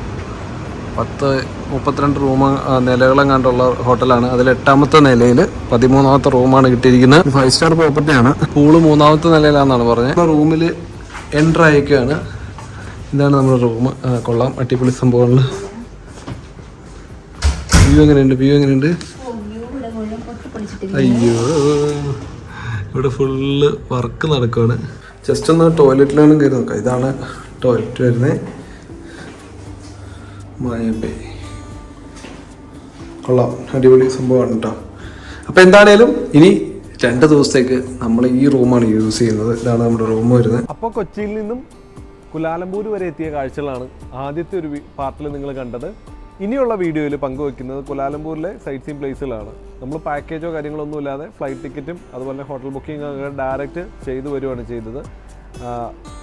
പത്ത് മുപ്പത്തിരണ്ട് റൂം നിലകളെങ്ങാണ്ടുള്ള ഹോട്ടലാണ്. അതിൽ എട്ടാമത്തെ നിലയിൽ പതിമൂന്നാമത്തെ റൂമാണ് കിട്ടിയിരിക്കുന്നത്. ഫൈവ് സ്റ്റാർ പ്രോപ്പർട്ടിയാണ് പൂൾ മൂന്നാമത്തെ നിലയിലാണെന്നാണ് പറഞ്ഞത്. റൂമിൽ എന്റർ അയക്കുകയാണ് ഇതാണ് നമ്മുടെ റൂം. കൊള്ളാം. അടിപൊളി സംഭവങ്ങൾ വ്യൂ എങ്ങനെയുണ്ട്? വ്യൂ എങ്ങനെയുണ്ട്? അയ്യോ. ഇവിടെ ഫുള്ള് വർക്ക് നടക്കുകയാണ് ജസ്റ്റ് ഒന്ന് ടോയ്ലറ്റിലാണ് കയറി നോക്കാം. ഇതാണ് ടോയ്ലറ്റ് വരുന്നത് മായമ്പേ. കൊള്ളാം. അടിപൊളി സംഭവമാണ് കേട്ടോ. അപ്പോൾ എന്താണേലും ഇനി രണ്ട് ദിവസത്തേക്ക് നമ്മൾ ഈ റൂമാണ് യൂസ് ചെയ്യുന്നത്. ഇതാണ് നമ്മുടെ റൂം വരുന്നത്. അപ്പോൾ കൊച്ചിയിൽ നിന്നും കുലാലംപൂർ വരെ എത്തിയ കാഴ്ചകളാണ് ആദ്യത്തെ ഒരു പാർട്ടിൽ നിങ്ങൾ കണ്ടത്. ഇനിയുള്ള വീഡിയോയിൽ പങ്കുവെക്കുന്നത് കുലാലംപൂരിലെ സൈറ്റ് സീൻ പ്ലേസുകളാണ് നമ്മൾ പാക്കേജോ കാര്യങ്ങളൊന്നും ഇല്ലാതെ ഫ്ലൈറ്റ് ടിക്കറ്റും അതുപോലെ ഹോട്ടൽ ബുക്കിംഗ് ഒക്കെ ഡയറക്റ്റ് ചെയ്തു വരുവാണ് ചെയ്തത്.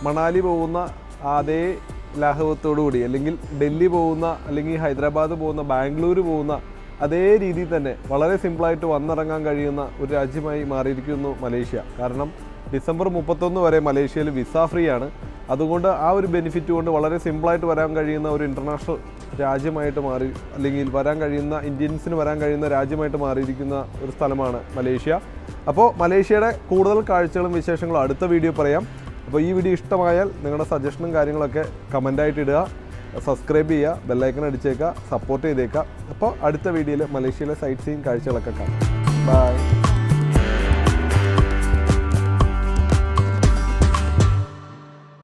മണാലി പോകുന്ന അതേ ലാഘവത്തോടു കൂടി അല്ലെങ്കിൽ ഡൽഹി പോകുന്ന അല്ലെങ്കിൽ ഹൈദരാബാദ് പോകുന്ന ബാംഗ്ലൂർ പോകുന്ന അതേ രീതിയിൽ തന്നെ വളരെ സിമ്പിളായിട്ട് വന്നിറങ്ങാൻ കഴിയുന്ന ഒരു രാജ്യമായി മാറിയിരിക്കുന്നു മലേഷ്യ. കാരണം ഡിസംബർ മുപ്പത്തൊന്ന് വരെ മലേഷ്യയിൽ വിസ ഫ്രീ ആണ് അതുകൊണ്ട് ആ ഒരു ബെനിഫിറ്റ് കൊണ്ട് വളരെ സിമ്പിളായിട്ട് വരാൻ കഴിയുന്ന ഒരു ഇന്റർനാഷണൽ രാജ്യമായിട്ട് മാറി അല്ലെങ്കിൽ വരാൻ കഴിയുന്ന ഇന്ത്യൻസിന് വരാൻ കഴിയുന്ന രാജ്യമായിട്ട് മാറിയിരിക്കുന്ന ഒരു സ്ഥലമാണ് മലേഷ്യ. അപ്പോൾ മലേഷ്യയുടെ കൂടുതൽ കാഴ്ചകളും വിശേഷങ്ങളും അടുത്ത വീഡിയോ പറയാം. അപ്പോൾ ഈ വീഡിയോ ഇഷ്ടമായാൽ നിങ്ങളുടെ സജഷനും കാര്യങ്ങളൊക്കെ കമന്റായിട്ട് ഇടുക സബ്സ്ക്രൈബ് ചെയ്യുക ബെല്ലൈക്കൺ അടിച്ചേക്കുക സപ്പോർട്ട് ചെയ്തേക്കുക. അപ്പോൾ അടുത്ത വീഡിയോയിൽ മലേഷ്യയിലെ സൈറ്റ് സീൻ കാഴ്ചകളൊക്കെ കാണാം. ബൈ